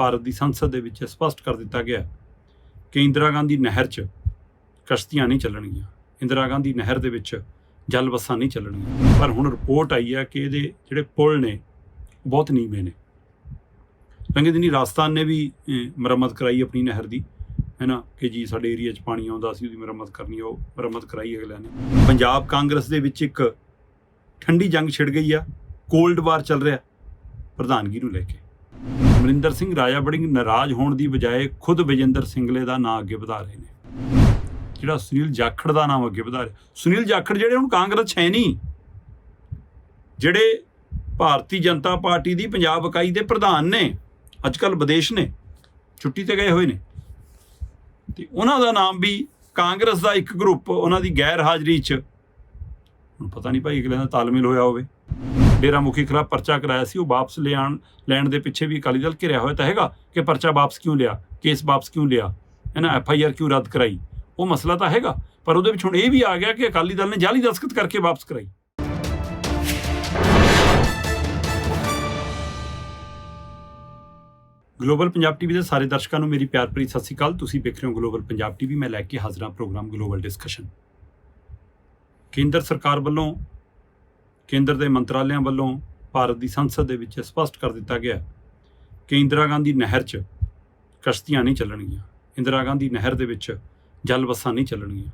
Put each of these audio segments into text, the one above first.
ਭਾਰਤ ਦੀ ਸੰਸਦ ਦੇ ਵਿੱਚ ਸਪਸ਼ਟ ਕਰ ਦਿੱਤਾ ਗਿਆ ਕਿ ਇੰਦਰਾ ਗਾਂਧੀ ਨਹਿਰ 'ਚ ਕਸ਼ਤੀਆਂ ਨਹੀਂ ਚੱਲਣਗੀਆਂ। ਇੰਦਰਾ ਗਾਂਧੀ ਨਹਿਰ ਦੇ ਵਿੱਚ ਜਲ ਬੱਸਾਂ ਨਹੀਂ ਚੱਲਣਗੀਆਂ। ਪਰ ਹੁਣ ਰਿਪੋਰਟ ਆਈ ਹੈ ਕਿ ਇਹਦੇ ਜਿਹੜੇ ਪੁਲ ਨੇ ਉਹ ਬਹੁਤ ਨੀਵੇਂ ਨੇ। ਲੰਘੇ ਦਿਨੀ ਰਾਜਸਥਾਨ ਨੇ ਵੀ ਮੁਰੰਮਤ ਕਰਾਈ ਆਪਣੀ ਨਹਿਰ ਦੀ ਹੈ ਨਾ ਕਿ ਜੀ ਸਾਡੇ ਏਰੀਆ 'ਚ ਪਾਣੀ ਆਉਂਦਾ ਸੀ, ਉਹਦੀ ਮੁਰੰਮਤ ਕਰਨੀ, ਉਹ ਮੁਰੰਮਤ ਕਰਾਈ ਅਗਲਿਆਂ ਨੇ। ਪੰਜਾਬ ਕਾਂਗਰਸ ਦੇ ਵਿੱਚ ਇੱਕ ਠੰਡੀ ਜੰਗ ਛਿੜ ਗਈ ਆ, ਕੋਲਡ ਵਾਰ ਚੱਲ ਰਿਹਾ, ਪ੍ਰਧਾਨਗੀ ਨੂੰ ਲੈ ਕੇ। ਅਮਰਿੰਦਰ ਸਿੰਘ ਰਾਜਾ ਬੜਿੰਗ ਨਾਰਾਜ਼ ਹੋਣ ਦੀ ਬਜਾਏ ਖੁਦ ਵਿਜੇਂਦਰ ਸਿੰਗਲੇ ਦਾ ਨਾਂ ਅੱਗੇ ਵਧਾ ਰਹੇ ਨੇ। ਜਿਹੜਾ ਸੁਨੀਲ ਜਾਖੜ ਦਾ ਨਾਮ ਅੱਗੇ ਵਧਾ ਰਿਹਾ। ਸੁਨੀਲ ਜਾਖੜ ਜਿਹੜੇ ਹੁਣ ਕਾਂਗਰਸ 'ਚ ਹੈ ਨਹੀਂ। ਜਿਹੜੇ ਭਾਰਤੀ ਜਨਤਾ ਪਾਰਟੀ ਦੀ ਪੰਜਾਬ ਇਕਾਈ ਦੇ ਪ੍ਰਧਾਨ ਨੇ ਅੱਜ ਕੱਲ ਵਿਦੇਸ਼ ਨੇ, ਛੁੱਟੀ ਤੇ ਗਏ ਹੋਏ ਨੇ। ਤੇ ਉਹਨਾਂ ਦਾ ਨਾਮ ਵੀ ਕਾਂਗਰਸ ਦਾ ਇੱਕ ਗਰੁੱਪ ਉਹਨਾਂ ਦੀ ਗੈਰ ਹਾਜ਼ਰੀ 'ਚ। ਹੁਣ ਪਤਾ ਨਹੀਂ ਭਾਈ ਅਗਲੇ ਦਾ ਤਾਲਮੇਲ ਹੋਇਆ ਹੋਵੇ। ਡੇਰਾ ਮੁਖੀ ਖਿਲਾਫ ਪਰਚਾ ਕਰਾਇਆ ਸੀ, ਉਹ ਵਾਪਸ ਲਿਆਣ, ਲੈਣ ਦੇ ਪਿੱਛੇ ਵੀ ਅਕਾਲੀ ਦਲ ਘਿਰਿਆ ਹੋਇਆ ਤਾਂ ਹੈਗਾ ਕਿ ਪਰਚਾ ਵਾਪਸ ਕਿਉਂ ਲਿਆ, ਕੇਸ ਵਾਪਸ ਕਿਉਂ ਲਿਆ, ਹੈ ਨਾ, ਐਫ ਆਈ ਆਰ ਕਿਉਂ ਰੱਦ ਕਰਾਈ, ਉਹ ਮਸਲਾ ਤਾਂ ਹੈਗਾ, ਪਰ ਉਹਦੇ ਵਿੱਚ ਹੁਣ ਇਹ ਵੀ ਆ ਗਿਆ ਕਿ ਅਕਾਲੀ ਦਲ ਨੇ ਜਾਲੀ ਦਸਖਤ ਕਰਕੇ ਵਾਪਸ ਕਰਾਈ। ਗਲੋਬਲ ਪੰਜਾਬ ਟੀਵੀ ਦੇ ਸਾਰੇ ਦਰਸ਼ਕਾਂ ਨੂੰ ਮੇਰੀ ਪਿਆਰ ਭਰੀ ਸਤਿ ਸ਼੍ਰੀ ਅਕਾਲ। ਤੁਸੀਂ ਵੇਖ ਰਹੇ ਹੋ ਗਲੋਬਲ ਪੰਜਾਬ ਟੀਵੀ, ਮੈਂ ਲੈ ਕੇ ਹਾਜ਼ਰ ਪ੍ਰੋਗਰਾਮ ਗਲੋਬਲ ਡਿਸਕਸ਼ਨ। ਕੇਂਦਰ ਸਰਕਾਰ ਵੱਲੋਂ ਕੇਂਦਰ ਦੇ ਮੰਤਰਾਲਿਆਂ ਵੱਲੋਂ ਭਾਰਤ ਦੀ ਸੰਸਦ ਦੇ ਵਿੱਚ ਸਪਸ਼ਟ ਕਰ ਦਿੱਤਾ ਗਿਆ ਕਿ ਇੰਦਰਾ ਗਾਂਧੀ ਨਹਿਰ 'ਚ ਕਸ਼ਤੀਆਂ ਨਹੀਂ ਚੱਲਣਗੀਆਂ। ਇੰਦਰਾ ਗਾਂਧੀ ਨਹਿਰ ਦੇ ਵਿੱਚ ਜਲ ਬੱਸਾਂ ਨਹੀਂ ਚੱਲਣਗੀਆਂ।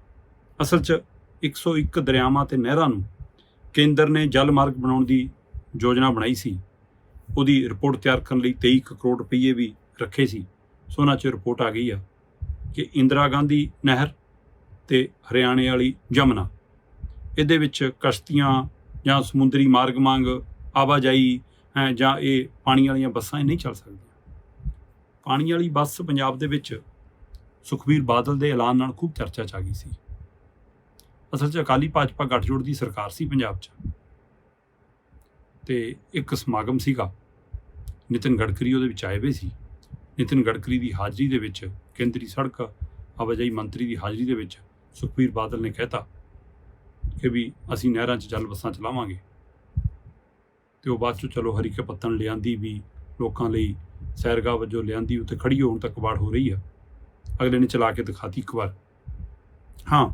ਅਸਲ 'ਚ 101 ਦਰਿਆਵਾਂ ਤੇ ਨਹਿਰਾਂ ਨੂੰ ਕੇਂਦਰ ਨੇ ਜਲ ਮਾਰਗ ਬਣਾਉਣ ਦੀ ਯੋਜਨਾ ਬਣਾਈ ਸੀ। ਉਹਦੀ ਰਿਪੋਰਟ ਤਿਆਰ ਕਰਨ ਲਈ 23 ਕੁ ਕਰੋੜ ਰੁਪਏ ਵੀ ਰੱਖੇ ਸੀ। ਸੋ ਉਹਨਾਂ 'ਚ ਰਿਪੋਰਟ ਆ ਗਈ ਆ ਕਿ ਇੰਦਰਾ ਗਾਂਧੀ ਨਹਿਰ ਤੇ ਹਰਿਆਣੇ ਵਾਲੀ ਜਮਨਾ ਇਹਦੇ ਵਿੱਚ ਕਸ਼ਤੀਆਂ ਜਾਂ ਸਮੁੰਦਰੀ ਮਾਰਗ ਮੰਗ ਆਵਾਜਾਈ ਹੈ ਜਾਂ ਇਹ ਪਾਣੀ ਵਾਲੀਆਂ ਬੱਸਾਂ, ਇਹ ਨਹੀਂ ਚੱਲ ਸਕਦੀਆਂ। ਪਾਣੀ ਵਾਲੀ ਬੱਸ ਪੰਜਾਬ ਦੇ ਵਿੱਚ ਸੁਖਬੀਰ ਬਾਦਲ ਦੇ ਐਲਾਨ ਨਾਲ ਖੂਬ ਚਰਚਾ ਚ ਆ ਗਈ ਸੀ। ਅਸਲ 'ਚ ਅਕਾਲੀ ਭਾਜਪਾ ਗੱਠਜੋੜ ਦੀ ਸਰਕਾਰ ਸੀ ਪੰਜਾਬ 'ਚ। ਤੇ ਇੱਕ ਸਮਾਗਮ ਸੀਗਾ। ਨਿਤਿਨ ਗਡਕਰੀ ਉਹਦੇ ਵਿੱਚ ਆਏ ਹੋਏ ਸੀ। ਨਿਤਿਨ ਗਡਕਰੀ ਦੀ ਹਾਜ਼ਰੀ ਦੇ ਵਿੱਚ ਕੇਂਦਰੀ ਸੜਕ ਆਵਾਜਾਈ ਮੰਤਰੀ ਦੀ ਹਾਜ਼ਰੀ ਦੇ ਵਿੱਚ ਸੁਖਬੀਰ ਬਾਦਲ ਨੇ ਕਹਿਤਾ ਕਿ ਵੀ ਅਸੀਂ ਨਹਿਰਾਂ 'ਚ ਜਲ ਬੱਸਾਂ ਚਲਾਵਾਂਗੇ। ਤੇ ਉਹ ਬਾਅਦ 'ਚੋਂ ਚਲੋ ਹਰੀਕੇ ਪੱਤਨ ਲਿਆਂਦੀ ਵੀ ਲੋਕਾਂ ਲਈ ਸੈਰਗਾਹ ਵਜੋਂ ਲਿਆਂਦੀ ਉੱਤੇ ਖੜੀ ਹੋਣ ਤੱਕ ਵਾੜ ਹੋ ਰਹੀ ਆ। ਅਗਲੇ ਨੇ ਚਲਾ ਕੇ ਦਿਖਾਤੀ ਇੱਕ ਵਾਰ। ਹਾਂ,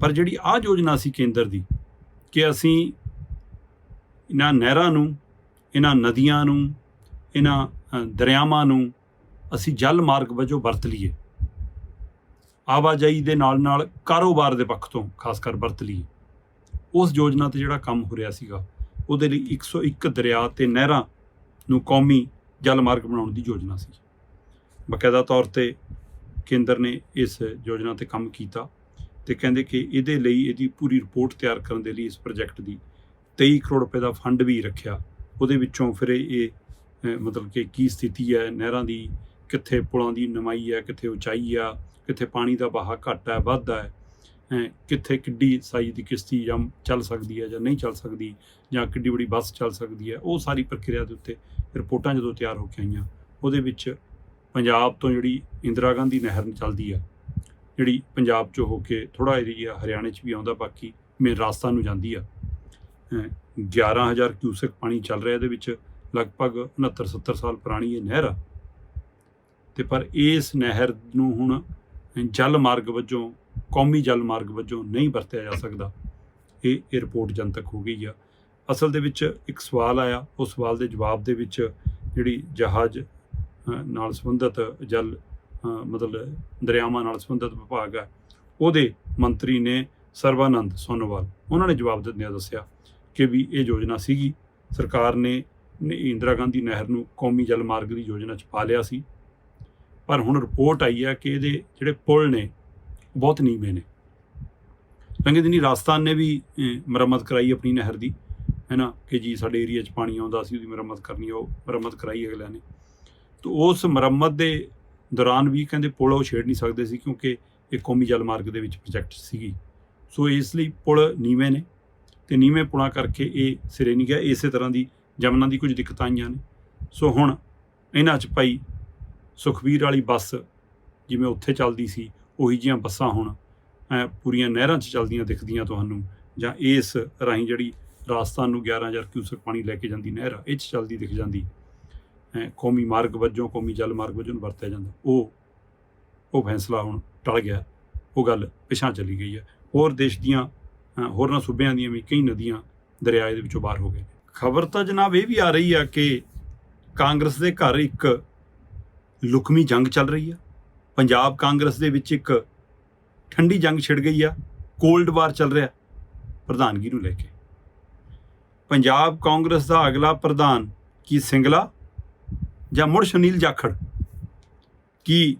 ਪਰ ਜਿਹੜੀ ਆ ਯੋਜਨਾ ਸੀ ਕੇਂਦਰ ਦੀ ਕਿ ਅਸੀਂ ਇਹਨਾਂ ਨਹਿਰਾਂ ਨੂੰ, ਇਹਨਾਂ ਨਦੀਆਂ ਨੂੰ, ਇਹਨਾਂ ਦਰਿਆਵਾਂ ਨੂੰ ਅਸੀਂ ਜਲ ਮਾਰਗ ਵਜੋਂ ਵਰਤ ਲਈਏ। ਆਵਾਜਾਈ ਦੇ ਨਾਲ ਨਾਲ ਕਾਰੋਬਾਰ ਦੇ ਪੱਖ ਤੋਂ ਖਾਸ ਕਰ ਵਰਤ ਲਈਏ। ਉਸ ਯੋਜਨਾ ਤੇ ਜਿਹੜਾ ਕੰਮ ਹੋ ਰਿਹਾ ਸੀਗਾ, ਉਹਦੇ ਲਈ 101 ਦਰਿਆ ਤੇ ਨਹਿਰਾਂ ਨੂੰ ਕੌਮੀ ਜਲ ਮਾਰਗ ਬਣਾਉਣ ਦੀ ਯੋਜਨਾ ਸੀ। ਬਕਾਇਦਾ ਤੌਰ ਤੇ ਕੇਂਦਰ ਨੇ ਇਸ ਯੋਜਨਾ ਤੇ ਕੰਮ ਕੀਤਾ ਤੇ ਕਹਿੰਦੇ ਕਿ ਇਹਦੇ ਲਈ ਇਹਦੀ ਪੂਰੀ ਰਿਪੋਰਟ ਤਿਆਰ ਕਰਨ ਦੇ ਲਈ ਇਸ ਪ੍ਰੋਜੈਕਟ ਦੀ 23 ਕਰੋੜ ਰੁਪਏ ਦਾ ਫੰਡ ਵੀ ਰੱਖਿਆ। ਉਹਦੇ ਵਿੱਚੋਂ ਫਿਰ ਇਹ ਮਤਲਬ ਕਿ ਕੀ ਸਥਿਤੀ ਹੈ, ਨਹਿਰਾਂ ਦੀ ਕਿੱਥੇ ਪੁਲਾਂ ਦੀ ਨਮਾਈ ਹੈ, ਕਿੱਥੇ ਉਚਾਈ ਆ, ਕਿੱਥੇ ਪਾਣੀ ਦਾ ਬਹਾਅ ਘੱਟ ਹੈ, ਵੱਧ ਹੈ ਕਿੱਥੇ ਕਿੱਡੀ ਸਾਈਜ਼ ਦੀ ਕਿਸ਼ਤੀ ਜਾਂ ਚੱਲ ਸਕਦੀ ਹੈ ਜਾਂ ਨਹੀਂ ਚੱਲ ਸਕਦੀ, ਜਾਂ ਕਿੱਡੀ ਬੜੀ ਬੱਸ ਚੱਲ ਸਕਦੀ ਹੈ, ਉਹ ਸਾਰੀ ਪ੍ਰਕਿਰਿਆ ਦੇ ਉੱਤੇ ਰਿਪੋਰਟਾਂ ਜਦੋਂ ਤਿਆਰ ਹੋ ਕੇ ਆਈਆਂ, ਉਹਦੇ ਵਿੱਚ ਪੰਜਾਬ ਤੋਂ ਜਿਹੜੀ ਇੰਦਰਾ ਗਾਂਧੀ ਨਹਿਰ ਚੱਲਦੀ ਆ, ਜਿਹੜੀ ਪੰਜਾਬ ਚੋਂ ਹੋ ਕੇ ਥੋੜਾ ਏਰੀਆ ਹਰਿਆਣੇ 'ਚ ਵੀ ਆਉਂਦਾ, ਬਾਕੀ ਮੇਨ ਰਾਜਸਥਾਨ ਨੂੰ ਜਾਂਦੀ ਆ ਅਹ 11000 ਕਿਊਸਕ ਪਾਣੀ ਚੱਲ ਰਿਹਾ ਇਹਦੇ ਵਿੱਚ, ਲਗਭਗ 69 70 ਸਾਲ ਪੁਰਾਣੀ ਇਹ ਨਹਿਰ ਆ, ਤੇ ਪਰ ਇਸ ਨਹਿਰ ਨੂੰ ਹੁਣ ਜਲ ਮਾਰਗ ਵਜੋਂ ਕੌਮੀ ਜਲ ਮਾਰਗ ਵਜੋਂ ਨਹੀਂ ਵਰਤਿਆ ਜਾ ਸਕਦਾ। ਇਹ ਇਹ ਰਿਪੋਰਟ ਜਨਤਕ ਹੋ ਗਈ ਆ। ਅਸਲ ਦੇ ਵਿੱਚ ਇੱਕ ਸਵਾਲ ਆਇਆ। ਉਸ ਸਵਾਲ ਦੇ ਜਵਾਬ ਦੇ ਵਿੱਚ ਜਿਹੜੀ ਜਹਾਜ਼ ਨਾਲ ਸੰਬੰਧਿਤ ਜਲ ਮਤਲਬ ਦਰਿਆਵਾਂ ਨਾਲ ਸੰਬੰਧਿਤ ਵਿਭਾਗ ਹੈ ਉਹਦੇ ਮੰਤਰੀ ਨੇ ਸਰਵਾਨੰਦ ਸੋਨੋਵਾਲ, ਉਹਨਾਂ ਨੇ ਜਵਾਬ ਦਿੰਦਿਆਂ ਦੱਸਿਆ ਕਿ ਵੀ ਇਹ ਯੋਜਨਾ ਸੀਗੀ। ਸਰਕਾਰ ਨੇ ਇੰਦਰਾ ਗਾਂਧੀ ਨਹਿਰ ਨੂੰ ਕੌਮੀ ਜਲ ਮਾਰਗ ਦੀ ਯੋਜਨਾ 'ਚ ਪਾ ਲਿਆ ਸੀ। ਪਰ ਹੁਣ ਰਿਪੋਰਟ ਆਈ ਹੈ ਕਿ ਇਹਦੇ ਜਿਹੜੇ ਪੁਲ ਨੇ ਬਹੁਤ ਨੀਵੇਂ ਨੇ। ਲੰਘੇ ਦਿਨੀ ਰਾਜਸਥਾਨ ਨੇ ਵੀ ਮੁਰੰਮਤ ਕਰਾਈ ਆਪਣੀ ਨਹਿਰ ਦੀ ਹੈ ਨਾ ਕਿ ਜੀ ਸਾਡੇ ਏਰੀਆ 'ਚ ਪਾਣੀ ਆਉਂਦਾ ਸੀ, ਉਹਦੀ ਮੁਰੰਮਤ ਕਰਨੀ, ਉਹ ਮੁਰੰਮਤ ਕਰਾਈ ਅਗਲਿਆਂ ਨੇ। ਤਾਂ ਉਸ ਮੁਰੰਮਤ ਦੇ ਦੌਰਾਨ ਵੀ ਕਹਿੰਦੇ ਪੁਲ ਉਹ ਛੇੜ ਨਹੀਂ ਸਕਦੇ ਸੀ, ਕਿਉਂਕਿ ਇਹ ਕੌਮੀ ਜਲ ਮਾਰਗ ਦੇ ਵਿੱਚ ਪ੍ਰੋਜੈਕਟ ਸੀਗੀ। ਸੋ ਇਸ ਲਈ ਪੁਲ ਨੀਵੇਂ ਨੇ ਤੇ ਨੀਵੇਂ ਪੁਲਾਂ ਕਰਕੇ ਇਹ ਸਿਰੇ ਨਹੀਂ ਗਿਆ। ਇਸੇ ਤਰ੍ਹਾਂ ਦੀ ਜਮਨਾ ਦੀ ਕੁਝ ਦਿੱਕਤਾਂ ਆਈਆਂ ਨੇ। ਸੋ ਹੁਣ ਇਹਨਾਂ 'ਚ ਭਾਈ ਸੁਖਵੀਰ ਵਾਲੀ ਬੱਸ ਜਿਵੇਂ ਉੱਥੇ ਚੱਲਦੀ ਸੀ ਉਹੀ ਜਿਹੀਆਂ ਬੱਸਾਂ ਹੁਣ ਪੂਰੀਆਂ ਨਹਿਰਾਂ 'ਚ ਚੱਲਦੀਆਂ ਦਿਖਦੀਆਂ ਤੁਹਾਨੂੰ ਜਾਂ ਇਸ ਰਾਹੀਂ ਜਿਹੜੀ ਰਾਜਸਥਾਨ ਨੂੰ 11000 ਕਿਊਸਕ ਪਾਣੀ ਲੈ ਕੇ ਜਾਂਦੀ ਨਹਿਰ ਇਹ 'ਚ ਚੱਲਦੀ ਦਿਖ ਜਾਂਦੀ। ਅਹ, ਕੌਮੀ ਮਾਰਗ ਵਜੋਂ ਕੌਮੀ ਜਲ ਮਾਰਗ ਵਜੋਂ ਵਰਤਿਆ ਜਾਂਦਾ। ਉਹ ਉਹ ਫੈਸਲਾ ਹੁਣ ਟਲ ਗਿਆ। ਉਹ ਗੱਲ ਪਿਛਾਂ ਚਲੀ ਗਈ ਹੈ। ਹੋਰ ਦੇਸ਼ ਦੀਆਂ ਹੋਰਨਾਂ ਸੂਬਿਆਂ ਦੀਆਂ ਵੀ ਕਈ ਨਦੀਆਂ ਦਰਿਆਏ ਦੇ ਵਿੱਚੋਂ ਬਾਹਰ ਹੋ ਗਏ ਖਬਰ ਤਾਂ ਜਨਾਬ ਇਹ ਵੀ ਆ ਰਹੀ ਆ ਕਿ ਕਾਂਗਰਸ ਦੇ ਘਰ ਇੱਕ ਲੁਕਮੀ ਜੰਗ ਚੱਲ ਰਹੀ ਆ। ਪੰਜਾਬ ਕਾਂਗਰਸ ਦੇ ਵਿੱਚ ਇੱਕ ਠੰਡੀ ਜੰਗ ਛਿੜ ਗਈ ਆ ਕੋਲਡ ਵਾਰ ਚੱਲ ਰਿਹਾ, ਪ੍ਰਧਾਨਗੀ ਨੂੰ ਲੈ ਕੇ। ਪੰਜਾਬ ਕਾਂਗਰਸ ਦਾ ਅਗਲਾ ਪ੍ਰਧਾਨ ਕੀ ਸਿੰਗਲਾ ਜਾਂ ਮੁੜ ਸੁਨੀਲ ਜਾਖੜ? ਕੀ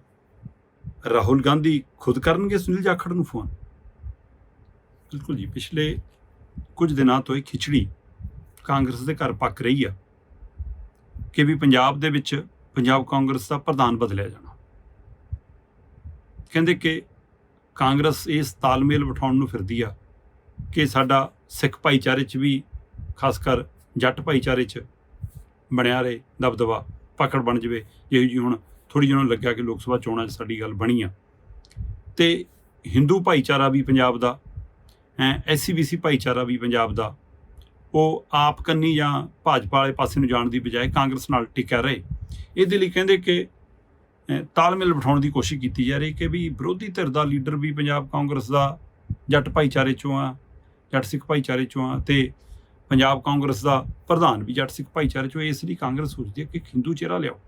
ਰਾਹੁਲ ਗਾਂਧੀ ਖੁਦ ਕਰਨਗੇ ਸੁਨੀਲ ਜਾਖੜ ਨੂੰ ਫੋਨ? ਬਿਲਕੁਲ ਜੀ, ਪਿਛਲੇ ਕੁਝ ਦਿਨਾਂ ਤੋਂ ਇਹ ਖਿਚੜੀ ਕਾਂਗਰਸ ਦੇ ਘਰ ਪੱਕ ਰਹੀ ਆ ਕਿ ਵੀ ਪੰਜਾਬ ਦੇ ਵਿੱਚ ਪੰਜਾਬ ਕਾਂਗਰਸ ਦਾ ਪ੍ਰਧਾਨ ਬਦਲਿਆ ਜਾਣਾ ਕਹਿੰਦੇ ਕਿ ਕਾਂਗਰਸ ਇਸ ਤਾਲਮੇਲ ਬਿਠਾਉਣ ਨੂੰ ਫਿਰਦੀ ਆ ਕਿ ਸਾਡਾ ਸਿੱਖ ਭਾਈਚਾਰੇ 'ਚ ਵੀ, ਖਾਸ ਕਰ ਜੱਟ ਭਾਈਚਾਰੇ 'ਚ ਬਣਿਆ ਰਹੇ, ਦਬਦਬਾ ਪਕੜ ਬਣ ਜਵੇ। ਜਿਹੋ ਜੀ ਹੁਣ ਥੋੜੀ ਜਿਹੀ ਨੂੰ ਲੱਗਿਆ ਕਿ ਲੋਕ ਸਭਾ ਚੋਣਾਂ 'ਚ ਸਾਡੀ ਗੱਲ ਬਣੀ ਆ। ਤੇ ਹਿੰਦੂ ਭਾਈਚਾਰਾ ਵੀ ਪੰਜਾਬ ਦਾ, ਹੈ ਐਸਸੀਬੀਸੀ ਭਾਈਚਾਰਾ ਵੀ ਪੰਜਾਬ ਦਾ, ਉਹ ਆਪ ਕੰਨੀ ਜਾਂ ਭਾਜਪਾ ਵਾਲੇ ਪਾਸੇ ਨੂੰ ਜਾਣ ਦੀ ਬਜਾਏ ਕਾਂਗਰਸ ਨਾਲ ਟਿਕਿਆ ਰਹੇ। ਇਹਦੇ ਲਈ ਕਹਿੰਦੇ ਕਿ ਤਾਲਮੇਲ ਬਿਠਾਉਣ ਦੀ ਕੋਸ਼ਿਸ਼ ਕੀਤੀ ਜਾ ਰਹੀ ਕਿ ਵੀ ਵਿਰੋਧੀ ਧਿਰ ਦਾ ਲੀਡਰ ਵੀ ਪੰਜਾਬ ਕਾਂਗਰਸ ਦਾ ਜੱਟ ਭਾਈਚਾਰੇ ਚੋਂ ਆ, ਜੱਟ ਸਿੱਖ ਭਾਈਚਾਰੇ ਚੋਂ ਆ ਤੇ ਪੰਜਾਬ ਕਾਂਗਰਸ ਦਾ ਪ੍ਰਧਾਨ ਵੀ ਜੱਟ ਸਿੱਖ ਭਾਈਚਾਰੇ ਚੋਂ ਇਸ ਲਈ ਕਾਂਗਰਸ ਸੋਚਦੀ ਹੈ ਕਿ ਇੱਕ ਹਿੰਦੂ ਚਿਹਰਾ ਲਿਆਓ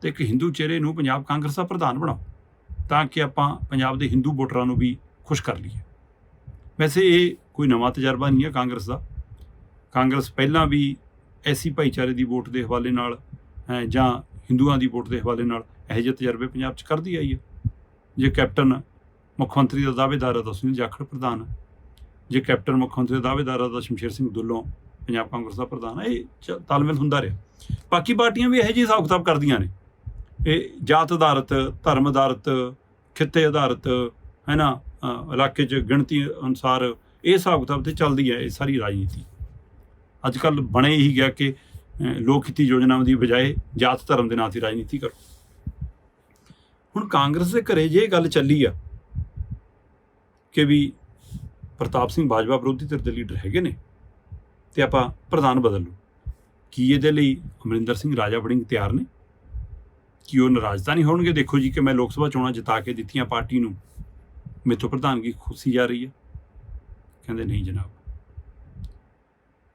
ਤੇ ਇੱਕ ਹਿੰਦੂ ਚਿਹਰੇ ਨੂੰ ਪੰਜਾਬ ਕਾਂਗਰਸ ਦਾ ਪ੍ਰਧਾਨ ਬਣਾਓ ਤਾਂ ਕਿ ਆਪਾਂ ਪੰਜਾਬ ਦੇ ਹਿੰਦੂ ਵੋਟਰਾਂ ਨੂੰ ਵੀ ਖੁਸ਼ ਕਰ ਲਈਏ। ਵੈਸੇ ਇਹ ਕੋਈ ਨਵਾਂ ਤਜਰਬਾ ਨਹੀਂ ਹੈ ਕਾਂਗਰਸ ਦਾ। ਕਾਂਗਰਸ ਪਹਿਲਾਂ ਵੀ ਐਸੀ ਭਾਈਚਾਰੇ ਦੀ ਵੋਟ ਦੇ ਹਵਾਲੇ ਨਾਲ ਜਾਂ ਹਿੰਦੂਆਂ ਦੀ ਵੋਟ ਦੇ ਹਵਾਲੇ ਨਾਲ ਇਹੋ ਜਿਹੇ ਤਜਰਬੇ ਪੰਜਾਬ 'ਚ ਕਰਦੀ ਆਈ ਹੈ ਜੇ ਕੈਪਟਨ ਮੁੱਖ ਮੰਤਰੀ ਦਾ ਦਾਅਵੇਦਾਰ ਹੈ ਤਾਂ ਸੁਨੀਲ ਜਾਖੜ ਪ੍ਰਧਾਨ। ਜੇ ਕੈਪਟਨ ਮੁੱਖ ਮੰਤਰੀ ਦਾ ਦਾਅਵੇਦਾਰ ਹੈ ਤਾਂ ਸ਼ਮਸ਼ੇਰ ਸਿੰਘ ਦੁੱਲੋਂ ਪੰਜਾਬ ਕਾਂਗਰਸ ਦਾ ਪ੍ਰਧਾਨ। ਹੈ ਇਹ ਚ- ਤਾਲਮੇਲ ਹੁੰਦਾ ਰਿਹਾ। ਬਾਕੀ ਪਾਰਟੀਆਂ ਵੀ ਇਹੋ ਜਿਹੇ ਹਿਸਾਬ ਕਿਤਾਬ ਕਰਦੀਆਂ ਨੇ। ਇਹ ਜਾਤ ਆਧਾਰਿਤ, ਧਰਮ ਆਧਾਰਿਤ, ਖਿੱਤੇ ਆਧਾਰਿਤ ਹੈ ਨਾ ਇਲਾਕੇ 'ਚ ਗਿਣਤੀ ਅਨੁਸਾਰ ਇਹ ਹਿਸਾਬ ਕਿਤਾਬ ਤੇ ਚੱਲਦੀ ਹੈ ਇਹ ਸਾਰੀ ਰਾਜਨੀਤੀ। ਅੱਜ ਕੱਲ ਬਣੇ ਹੀ ਗਿਆ ਕਿ ਲੋਕ ਹਿੱਤੀ ਯੋਜਨਾਵਾਂ ਦੀ ਬਜਾਏ ਜਾਤ ਧਰਮ ਦੇ ਨਾਂ ਤੇ ਰਾਜਨੀਤੀ ਕਰੋ। ਹੁਣ ਕਾਂਗਰਸ ਦੇ ਘਰੇ ਜੇ ਇਹ ਗੱਲ ਚੱਲੀ ਆ ਕਿ ਵੀ ਪ੍ਰਤਾਪ ਸਿੰਘ ਬਾਜਵਾ ਵਿਰੋਧੀ ਧਿਰ ਦੇ ਲੀਡਰ ਹੈਗੇ ਨੇ ਤੇ ਆਪਾਂ ਪ੍ਰਧਾਨ ਬਦਲ ਲਓ, ਕੀ ਇਹਦੇ ਲਈ ਅਮਰਿੰਦਰ ਸਿੰਘ ਰਾਜਾ ਵੜਿੰਗ ਤਿਆਰ ਨੇ? ਕੀ ਉਹ ਨਾਰਾਜ਼ਤਾ ਨਹੀਂ ਹੋਣਗੇ? ਦੇਖੋ ਜੀ ਕਿ ਮੈਂ ਲੋਕ ਸਭਾ ਚੋਣਾਂ ਜਿਤਾ ਕੇ ਦਿੱਤੀਆਂ ਪਾਰਟੀ ਨੂੰ, ਮੇਥੋਂ ਪ੍ਰਧਾਨਗੀ ਖੁਸੀ ਜਾ ਰਹੀ ਹੈ ਕਹਿੰਦੇ ਨਹੀਂ ਜਨਾਬ।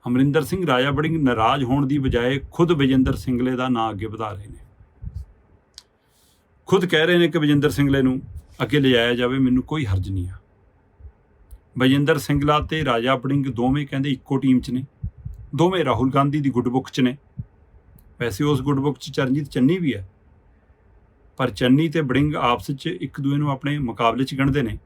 ਅਮਰਿੰਦਰ ਸਿੰਘ ਰਾਜਾ ਬੜਿੰਗ ਨਾਰਾਜ਼ ਹੋਣ ਦੀ ਬਜਾਏ ਖੁਦ ਵਿਜੇਂਦਰ ਸਿੰਗਲੇ ਦਾ ਨਾਂ ਅੱਗੇ ਵਧਾ ਰਹੇ ਨੇ। ਖੁਦ ਕਹਿ ਰਹੇ ਨੇ ਕਿ ਵਿਜੇਂਦਰ ਸਿੰਗਲੇ ਨੂੰ ਅੱਗੇ ਲਿਜਾਇਆ ਜਾਵੇ, ਮੈਨੂੰ ਕੋਈ ਹਰਜ ਨਹੀਂ ਆ। ਵਿਜੇਂਦਰ ਸਿੰਗਲਾ ਤੇ ਰਾਜਾ ਬੜਿੰਗ ਦੋਵੇਂ ਕਹਿੰਦੇ ਇੱਕੋ ਟੀਮ 'ਚ ਨੇ। ਦੋਵੇਂ ਰਾਹੁਲ ਗਾਂਧੀ ਦੀ ਗੁੱਡ ਬੁੱਕ 'ਚ ਨੇ। ਵੈਸੇ ਉਸ ਗੁੱਡ ਬੁੱਕ 'ਚ ਚਰਨਜੀਤ ਚੰਨੀ ਵੀ ਹੈ। ਪਰ ਚੰਨੀ ਤੇ ਬੜਿੰਗ ਆਪਸ 'ਚ ਇੱਕ ਦੂਏ ਨੂੰ ਆਪਣੇ ਮੁਕਾਬਲੇ 'ਚ ਗਿਣਦੇ ਨੇ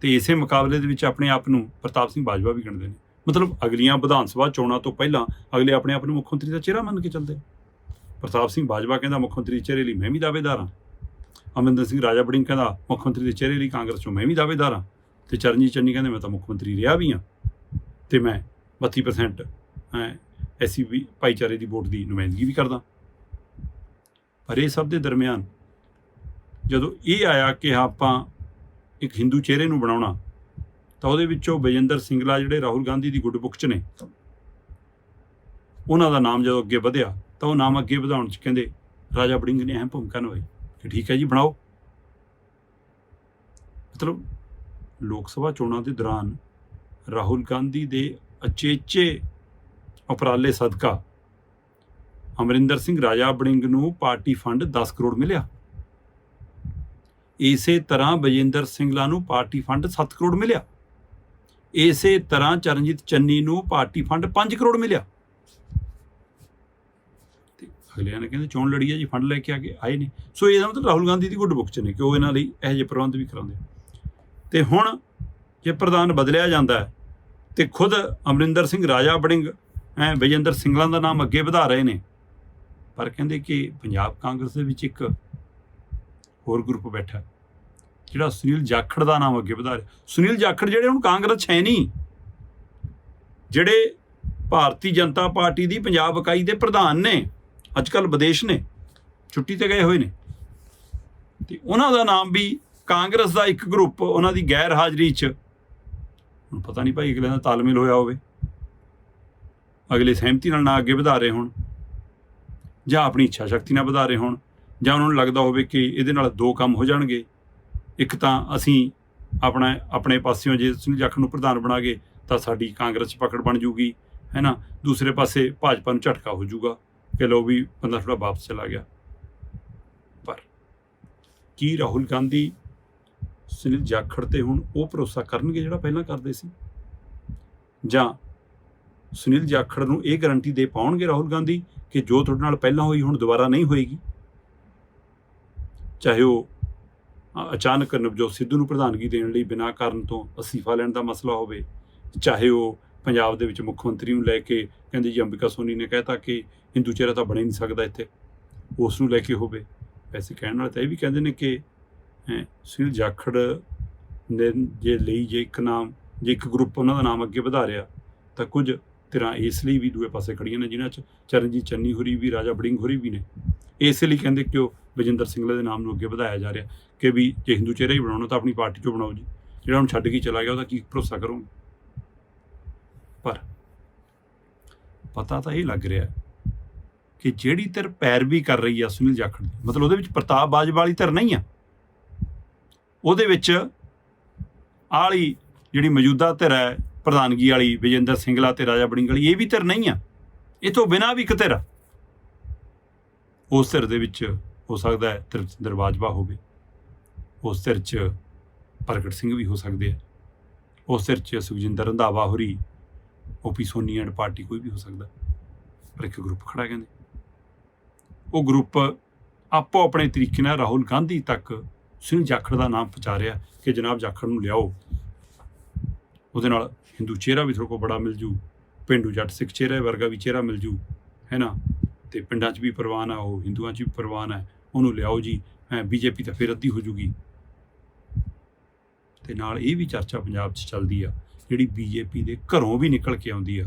ਤੇ ਇਸੇ ਮੁਕਾਬਲੇ ਦੇ ਵਿੱਚ ਆਪਣੇ ਆਪ ਨੂੰ ਪ੍ਰਤਾਪ ਸਿੰਘ ਬਾਜਵਾ ਵੀ ਗਿਣਦੇ ਨੇ। ਮਤਲਬ ਅਗਲੀਆਂ ਵਿਧਾਨ ਸਭਾ ਚੋਣਾਂ ਤੋਂ ਪਹਿਲਾਂ ਅਗਲੇ ਆਪਣੇ ਆਪ ਨੂੰ ਮੁੱਖ ਮੰਤਰੀ ਦਾ ਚਿਹਰਾ ਮੰਨ ਕੇ ਚੱਲਦੇ। ਪ੍ਰਤਾਪ ਸਿੰਘ ਬਾਜਵਾ ਕਹਿੰਦਾ ਮੁੱਖ ਮੰਤਰੀ ਦੇ ਚਿਹਰੇ ਲਈ ਮੈਂ ਵੀ ਦਾਅਵੇਦਾਰ ਹਾਂ। ਅਮਰਿੰਦਰ ਸਿੰਘ ਰਾਜਾ ਬੜਿੰਗ ਕਹਿੰਦਾ ਮੁੱਖ ਮੰਤਰੀ ਦੇ ਚਿਹਰੇ ਲਈ ਕਾਂਗਰਸ ਚੋਂ ਮੈਂ ਵੀ ਦਾਅਵੇਦਾਰ ਹਾਂ। ਤੇ ਚਰਨਜੀਤ ਚੰਨੀ ਕਹਿੰਦੇ ਮੈਂ ਤਾਂ ਮੁੱਖ ਮੰਤਰੀ ਰਿਹਾ ਵੀ ਹਾਂ। ਤੇ ਮੈਂ 32% ਐਸੀ ਵੀ ਭਾਈਚਾਰੇ ਦੀ ਵੋਟ ਦੀ ਨੁਮਾਇੰਦਗੀ ਵੀ ਕਰਦਾ। ਪਰ ਇਹ ਸਭ ਦੇ ਦਰਮਿਆਨ ਜਦੋਂ ਇਹ ਆਇਆ ਕਿ ਆਪਾਂ ਇੱਕ ਹਿੰਦੂ ਚਿਹਰੇ ਨੂੰ ਬਣਾਉਣਾ ਤਾਂ ਉਹਦੇ ਵਿੱਚੋਂ ਬਜਿੰਦਰ ਸਿੰਗਲਾ ਜਿਹੜੇ ਰਾਹੁਲ ਗਾਂਧੀ ਦੀ ਗੁੱਡ ਬੁੱਕ 'ਚ ਨੇ, ਉਹਨਾਂ ਦਾ ਨਾਮ ਜਦੋਂ ਅੱਗੇ ਵਧਿਆ ਤਾਂ ਉਹ ਨਾਮ ਅੱਗੇ ਵਧਾਉਣ 'ਚ ਕਹਿੰਦੇ, ਰਾਜਾ ਬੜਿੰਗ ਨੇ ਅਹਿਮ ਭੂਮਿਕਾ ਨਿਭਾਈ। ਕਿ ਠੀਕ ਹੈ ਜੀ, ਬਣਾਓ। ਮਤਲਬ ਲੋਕ ਸਭਾ ਚੋਣਾਂ ਦੇ ਦੌਰਾਨ ਰਾਹੁਲ ਗਾਂਧੀ ਦੇ ਅਚੇਚੇ ਉਪਰਾਲੇ ਸਦਕਾ ਅਮਰਿੰਦਰ ਸਿੰਘ ਰਾਜਾ ਬੜਿੰਗ ਨੂੰ ਪਾਰਟੀ ਫੰਡ 10 ਕਰੋੜ ਮਿਲਿਆ। ਇਸੇ ਤਰ੍ਹਾਂ ਬਜਿੰਦਰ ਸਿੰਗਲਾ ਨੂੰ ਪਾਰਟੀ ਫੰਡ 7 ਕਰੋੜ ਮਿਲਿਆ। ਇਸੇ ਤਰ੍ਹਾਂ ਚਰਨਜੀਤ ਚੰਨੀ ਨੂੰ ਪਾਰਟੀ ਫੰਡ 5 ਕਰੋੜ ਮਿਲਿਆ। ਤੇ ਅਗਲਿਆਂ ਨੇ ਕਹਿੰਦੇ ਚੋਣ ਲੜੀ ਹੈ ਜੀ, ਫੰਡ ਲੈ ਕੇ ਆ ਕੇ ਆਏ ਨੇ। ਸੋ ਇਹਦਾ ਮਤਲਬ ਰਾਹੁਲ ਗਾਂਧੀ ਦੀ ਗੁੱਡ ਬੁੱਕ ਚ ਨੇ ਕਿ ਉਹ ਇਹਨਾਂ ਲਈ ਇਹੋ ਜਿਹੇ ਪ੍ਰਬੰਧ ਵੀ ਕਰਾਉਂਦੇ ਤੇ ਹੁਣ ਜੇ ਪ੍ਰਧਾਨ ਬਦਲਿਆ ਜਾਂਦਾ ਹੈ, ਤੇ ਖੁਦ ਅਮਰਿੰਦਰ ਸਿੰਘ ਰਾਜਾ ਬੜਿੰਗ ਐ ਵਿਜੇਂਦਰ ਸਿੰਗਲਾ ਦਾ ਨਾਮ ਅੱਗੇ ਵਧਾ ਰਹੇ ਨੇ। ਪਰ ਕਹਿੰਦੇ ਕਿ ਪੰਜਾਬ ਕਾਂਗਰਸ ਦੇ ਵਿੱਚ ਇੱਕ ਹੋਰ ਗਰੁੱਪ ਬੈਠਾ ਜਿਹੜਾ ਸੁਨੀਲ ਜਾਖੜ ਦਾ ਨਾਮ ਅੱਗੇ ਵਧਾ ਰਿਹਾ। ਸੁਨੀਲ ਜਾਖੜ ਜਿਹੜੇ ਹੁਣ ਕਾਂਗਰਸ 'ਚ ਹੈ ਨਹੀਂ, ਜਿਹੜੇ ਭਾਰਤੀ ਜਨਤਾ ਪਾਰਟੀ ਦੀ ਪੰਜਾਬ ਇਕਾਈ ਦੇ ਪ੍ਰਧਾਨ ਨੇ ਅੱਜ ਕੱਲ ਵਿਦੇਸ਼ ਨੇ, ਛੁੱਟੀ ਤੇ ਗਏ ਹੋਏ ਨੇ। ਤੇ ਉਹਨਾਂ ਦਾ ਨਾਮ ਵੀ ਕਾਂਗਰਸ ਦਾ ਇੱਕ ਗਰੁੱਪ, ਉਹਨਾਂ ਦੀ ਗੈਰ ਹਾਜ਼ਰੀ 'ਚ, ਹੁਣ ਪਤਾ ਨਹੀਂ ਭਾਈ ਅਗਲੇ ਦਾ ਤਾਲਮੇਲ ਹੋਇਆ ਹੋਵੇ। ਅਗਲੇ ਸਹਿਮਤੀ ਨਾਲ ਨਾ ਅੱਗੇ ਵਧਾ ਰਹੇ ਹੋਣ, ਜਾਂ ਆਪਣੀ ਇੱਛਾ ਸ਼ਕਤੀ ਨਾਲ ਵਧਾ ਰਹੇ ਹੋਣ, ਜਾਂ ਉਹਨਾਂ ਨੂੰ ਲੱਗਦਾ ਹੋਵੇ ਕਿ ਇਹਦੇ ਨਾਲ ਦੋ ਕੰਮ ਹੋ ਜਾਣਗੇ। ਇੱਕ ਤਾਂ ਅਸੀਂ ਆਪਣਾ ਆਪਣੇ ਪਾਸਿਓਂ ਜੇ ਸੁਨੀਲ ਜਾਖੜ ਨੂੰ ਪ੍ਰਧਾਨ ਬਣਾ ਗਏ ਤਾਂ ਸਾਡੀ ਕਾਂਗਰਸ 'ਚ ਪਕੜ ਬਣ ਜੂਗੀ, ਹੈ ਨਾ? ਦੂਸਰੇ ਪਾਸੇ ਭਾਜਪਾ ਨੂੰ ਝਟਕਾ ਹੋ ਜਾਊਗਾ ਕਿ ਲੋ ਵੀ ਬੰਦਾ ਥੋੜਾ ਵਾਪਸ ਚਲਾ ਗਿਆ। ਪਰ ਕੀ ਰਾਹੁਲ ਗਾਂਧੀ ਸੁਨੀਲ ਜਾਖੜ ਤੇ ਹੁਣ ਉਹ ਭਰੋਸਾ ਕਰਨਗੇ ਜਿਹੜਾ ਪਹਿਲਾਂ ਕਰਦੇ ਸੀ? ਜਾਂ ਸੁਨੀਲ ਜਾਖੜ ਨੂੰ ਇਹ ਗਾਰੰਟੀ ਦੇ ਪਾਉਣਗੇ ਰਾਹੁਲ ਗਾਂਧੀ ਕਿ ਜੋ ਤੁਹਾਡੇ ਨਾਲ ਪਹਿਲਾਂ ਹੋਈ ਹੁਣ ਦੁਬਾਰਾ ਨਹੀਂ ਹੋਏਗੀ? ਚਾਹੇ ਉਹ ਅਚਾਨਕ ਨਵਜੋਤ ਸਿੱਧੂ ਨੂੰ ਪ੍ਰਧਾਨਗੀ ਦੇਣ ਲਈ ਬਿਨਾਂ ਕਾਰਨ ਤੋਂ ਅਸਤੀਫਾ ਲੈਣ ਦਾ ਮਸਲਾ ਹੋਵੇ, ਚਾਹੇ ਉਹ ਪੰਜਾਬ ਦੇ ਵਿੱਚ ਮੁੱਖ ਮੰਤਰੀ ਨੂੰ ਲੈ ਕੇ ਕਹਿੰਦੇ ਜੀ ਅੰਬਿਕਾ ਸੋਨੀ ਨੇ ਕਹਿਤਾ ਕਿ ਹਿੰਦੂ ਚਿਹਰਾ ਤਾਂ ਬਣ ਹੀ ਨਹੀਂ ਸਕਦਾ ਇੱਥੇ, ਉਸ ਨੂੰ ਲੈ ਕੇ ਹੋਵੇ। ਵੈਸੇ ਕਹਿਣ ਵਾਲੇ ਤਾਂ ਇਹ ਵੀ ਕਹਿੰਦੇ ਨੇ ਕਿ ਸੁਨੀਲ ਜਾਖੜ ਨੇ ਜੇ ਲਈ ਜੇ ਇੱਕ ਨਾਮ, ਜੇ ਇੱਕ ਗਰੁੱਪ ਉਹਨਾਂ ਦਾ ਨਾਮ ਅੱਗੇ ਵਧਾ ਰਿਹਾ, ਤਾਂ ਕੁਝ ਧਿਰਾਂ ਇਸ ਲਈ ਵੀ ਦੂਏ ਪਾਸੇ ਖੜੀਆਂ ਨੇ, ਜਿਨ੍ਹਾਂ 'ਚ ਚਰਨਜੀਤ ਚੰਨੀ ਹੋਰੀ ਵੀ, ਰਾਜਾ ਬੜਿੰਗ ਹੋਰੀ ਵੀ ਨੇ। ਇਸੇ ਲਈ ਕਹਿੰਦੇ ਕਿ ਉਹ ਵਿਜੇਂਦਰ ਸਿੰਘਲਾ ਦੇ ਨਾਮ ਨੂੰ ਅੱਗੇ ਵਧਾਇਆ ਜਾ ਰਿਹਾ, ਕਿ ਵੀ ਜੇ ਹਿੰਦੂ ਚਿਹਰਾ ਹੀ ਬਣਾਉਣਾ, ਤਾਂ ਆਪਣੀ ਪਾਰਟੀ 'ਚੋਂ ਬਣਾਓ ਜੀ। ਜਿਹੜਾ ਹੁਣ ਛੱਡ ਕੇ ਚਲਾ ਗਿਆ, ਉਹਦਾ ਕੀ ਭਰੋਸਾ ਕਰੋਗੇ? ਪਰ ਪਤਾ ਤਾਂ ਇਹ ਲੱਗ ਰਿਹਾ ਕਿ ਜਿਹੜੀ ਧਿਰ ਪੈਰਵੀ ਕਰ ਰਹੀ ਆ ਸੁਨੀਲ ਜਾਖੜ ਦੀ, ਮਤਲਬ ਉਹਦੇ ਵਿੱਚ ਪ੍ਰਤਾਪ ਬਾਜਵਾ ਵਾਲੀ ਧਿਰ ਨਹੀਂ ਆ। ਉਹਦੇ ਵਿੱਚ ਆਲੀ ਜਿਹੜੀ ਮੌਜੂਦਾ ਧਿਰ ਹੈ ਪ੍ਰਧਾਨਗੀ ਵਾਲੀ, ਵਿਜੇਂਦਰ ਸਿੰਘਲਾ ਤੇ ਰਾਜਾ ਬੜਿੰਗ ਵਾਲੀ, ਇਹ ਵੀ ਧਿਰ ਨਹੀਂ ਆ। ਇਹ ਤੋਂ ਬਿਨਾਂ ਵੀ ਇੱਕ ਧਿਰ ਆ। ਉਸ ਧਿਰ ਦੇ ਵਿੱਚ ਹੋ ਸਕਦਾ ਹੈ ਤ੍ਰਿਪਤਿੰਦਰ ਬਾਜਵਾ ਹੋਵੇ। ਉਸ ਧਿਰ 'ਚ ਪ੍ਰਗਟ ਸਿੰਘ ਵੀ ਹੋ ਸਕਦੇ ਆ। ਉਸ ਧਿਰ 'ਚ ਸੁਖਜਿੰਦਰ ਰੰਧਾਵਾ ਹੋਰੀ ਓਪੀ ਸੋਨੀ ਐਂਡ ਪਾਰਟੀ ਕੋਈ ਵੀ ਹੋ ਸਕਦਾ। ਪਰ ਇੱਕ ਗਰੁੱਪ ਖੜਾ ਕਹਿੰਦੇ। ਉਹ ਗਰੁੱਪ ਆਪੋ ਆਪਣੇ ਤਰੀਕੇ ਨਾਲ ਰਾਹੁਲ ਗਾਂਧੀ ਤੱਕ ਸਿੰਘ ਜਾਖੜ ਦਾ ਨਾਮ ਪਹੁੰਚਾ ਰਿਹਾ ਕਿ ਜਨਾਬ ਜਾਖੜ ਨੂੰ ਲਿਆਓ। ਉਹਦੇ ਨਾਲ ਹਿੰਦੂ ਚਿਹਰਾ ਵੀ ਤੁਹਾਡੇ ਕੋਲ ਬੜਾ ਮਿਲ ਜੂ, ਪਿੰਡੂ ਜੱਟ ਸਿੱਖ ਚਿਹਰੇ ਵਰਗਾ ਵੀ ਚਿਹਰਾ ਮਿਲ ਜੂ, ਹੈ ਨਾ? ਤੇ ਪਿੰਡਾਂ 'ਚ ਵੀ ਪ੍ਰਵਾਨ ਆ, ਉਹ ਹਿੰਦੂਆਂ 'ਚ ਵੀ ਪ੍ਰਵਾਨ ਹੈ, ਉਹਨੂੰ ਲਿਆਓ ਜੀ ਹੈ ਬੀਜੇਪੀ ਤਾਂ ਫਿਰ ਅੱਧੀ ਹੋ ਜੂਗੀ। ਤੇ ਨਾਲ ਇਹ ਵੀ ਚਰਚਾ ਪੰਜਾਬ 'ਚ ਚੱਲਦੀ ਆ, ਜਿਹੜੀ ਬੀਜੇਪੀ ਦੇ ਘਰੋਂ ਵੀ ਨਿਕਲ ਕੇ ਆਉਂਦੀ ਆ,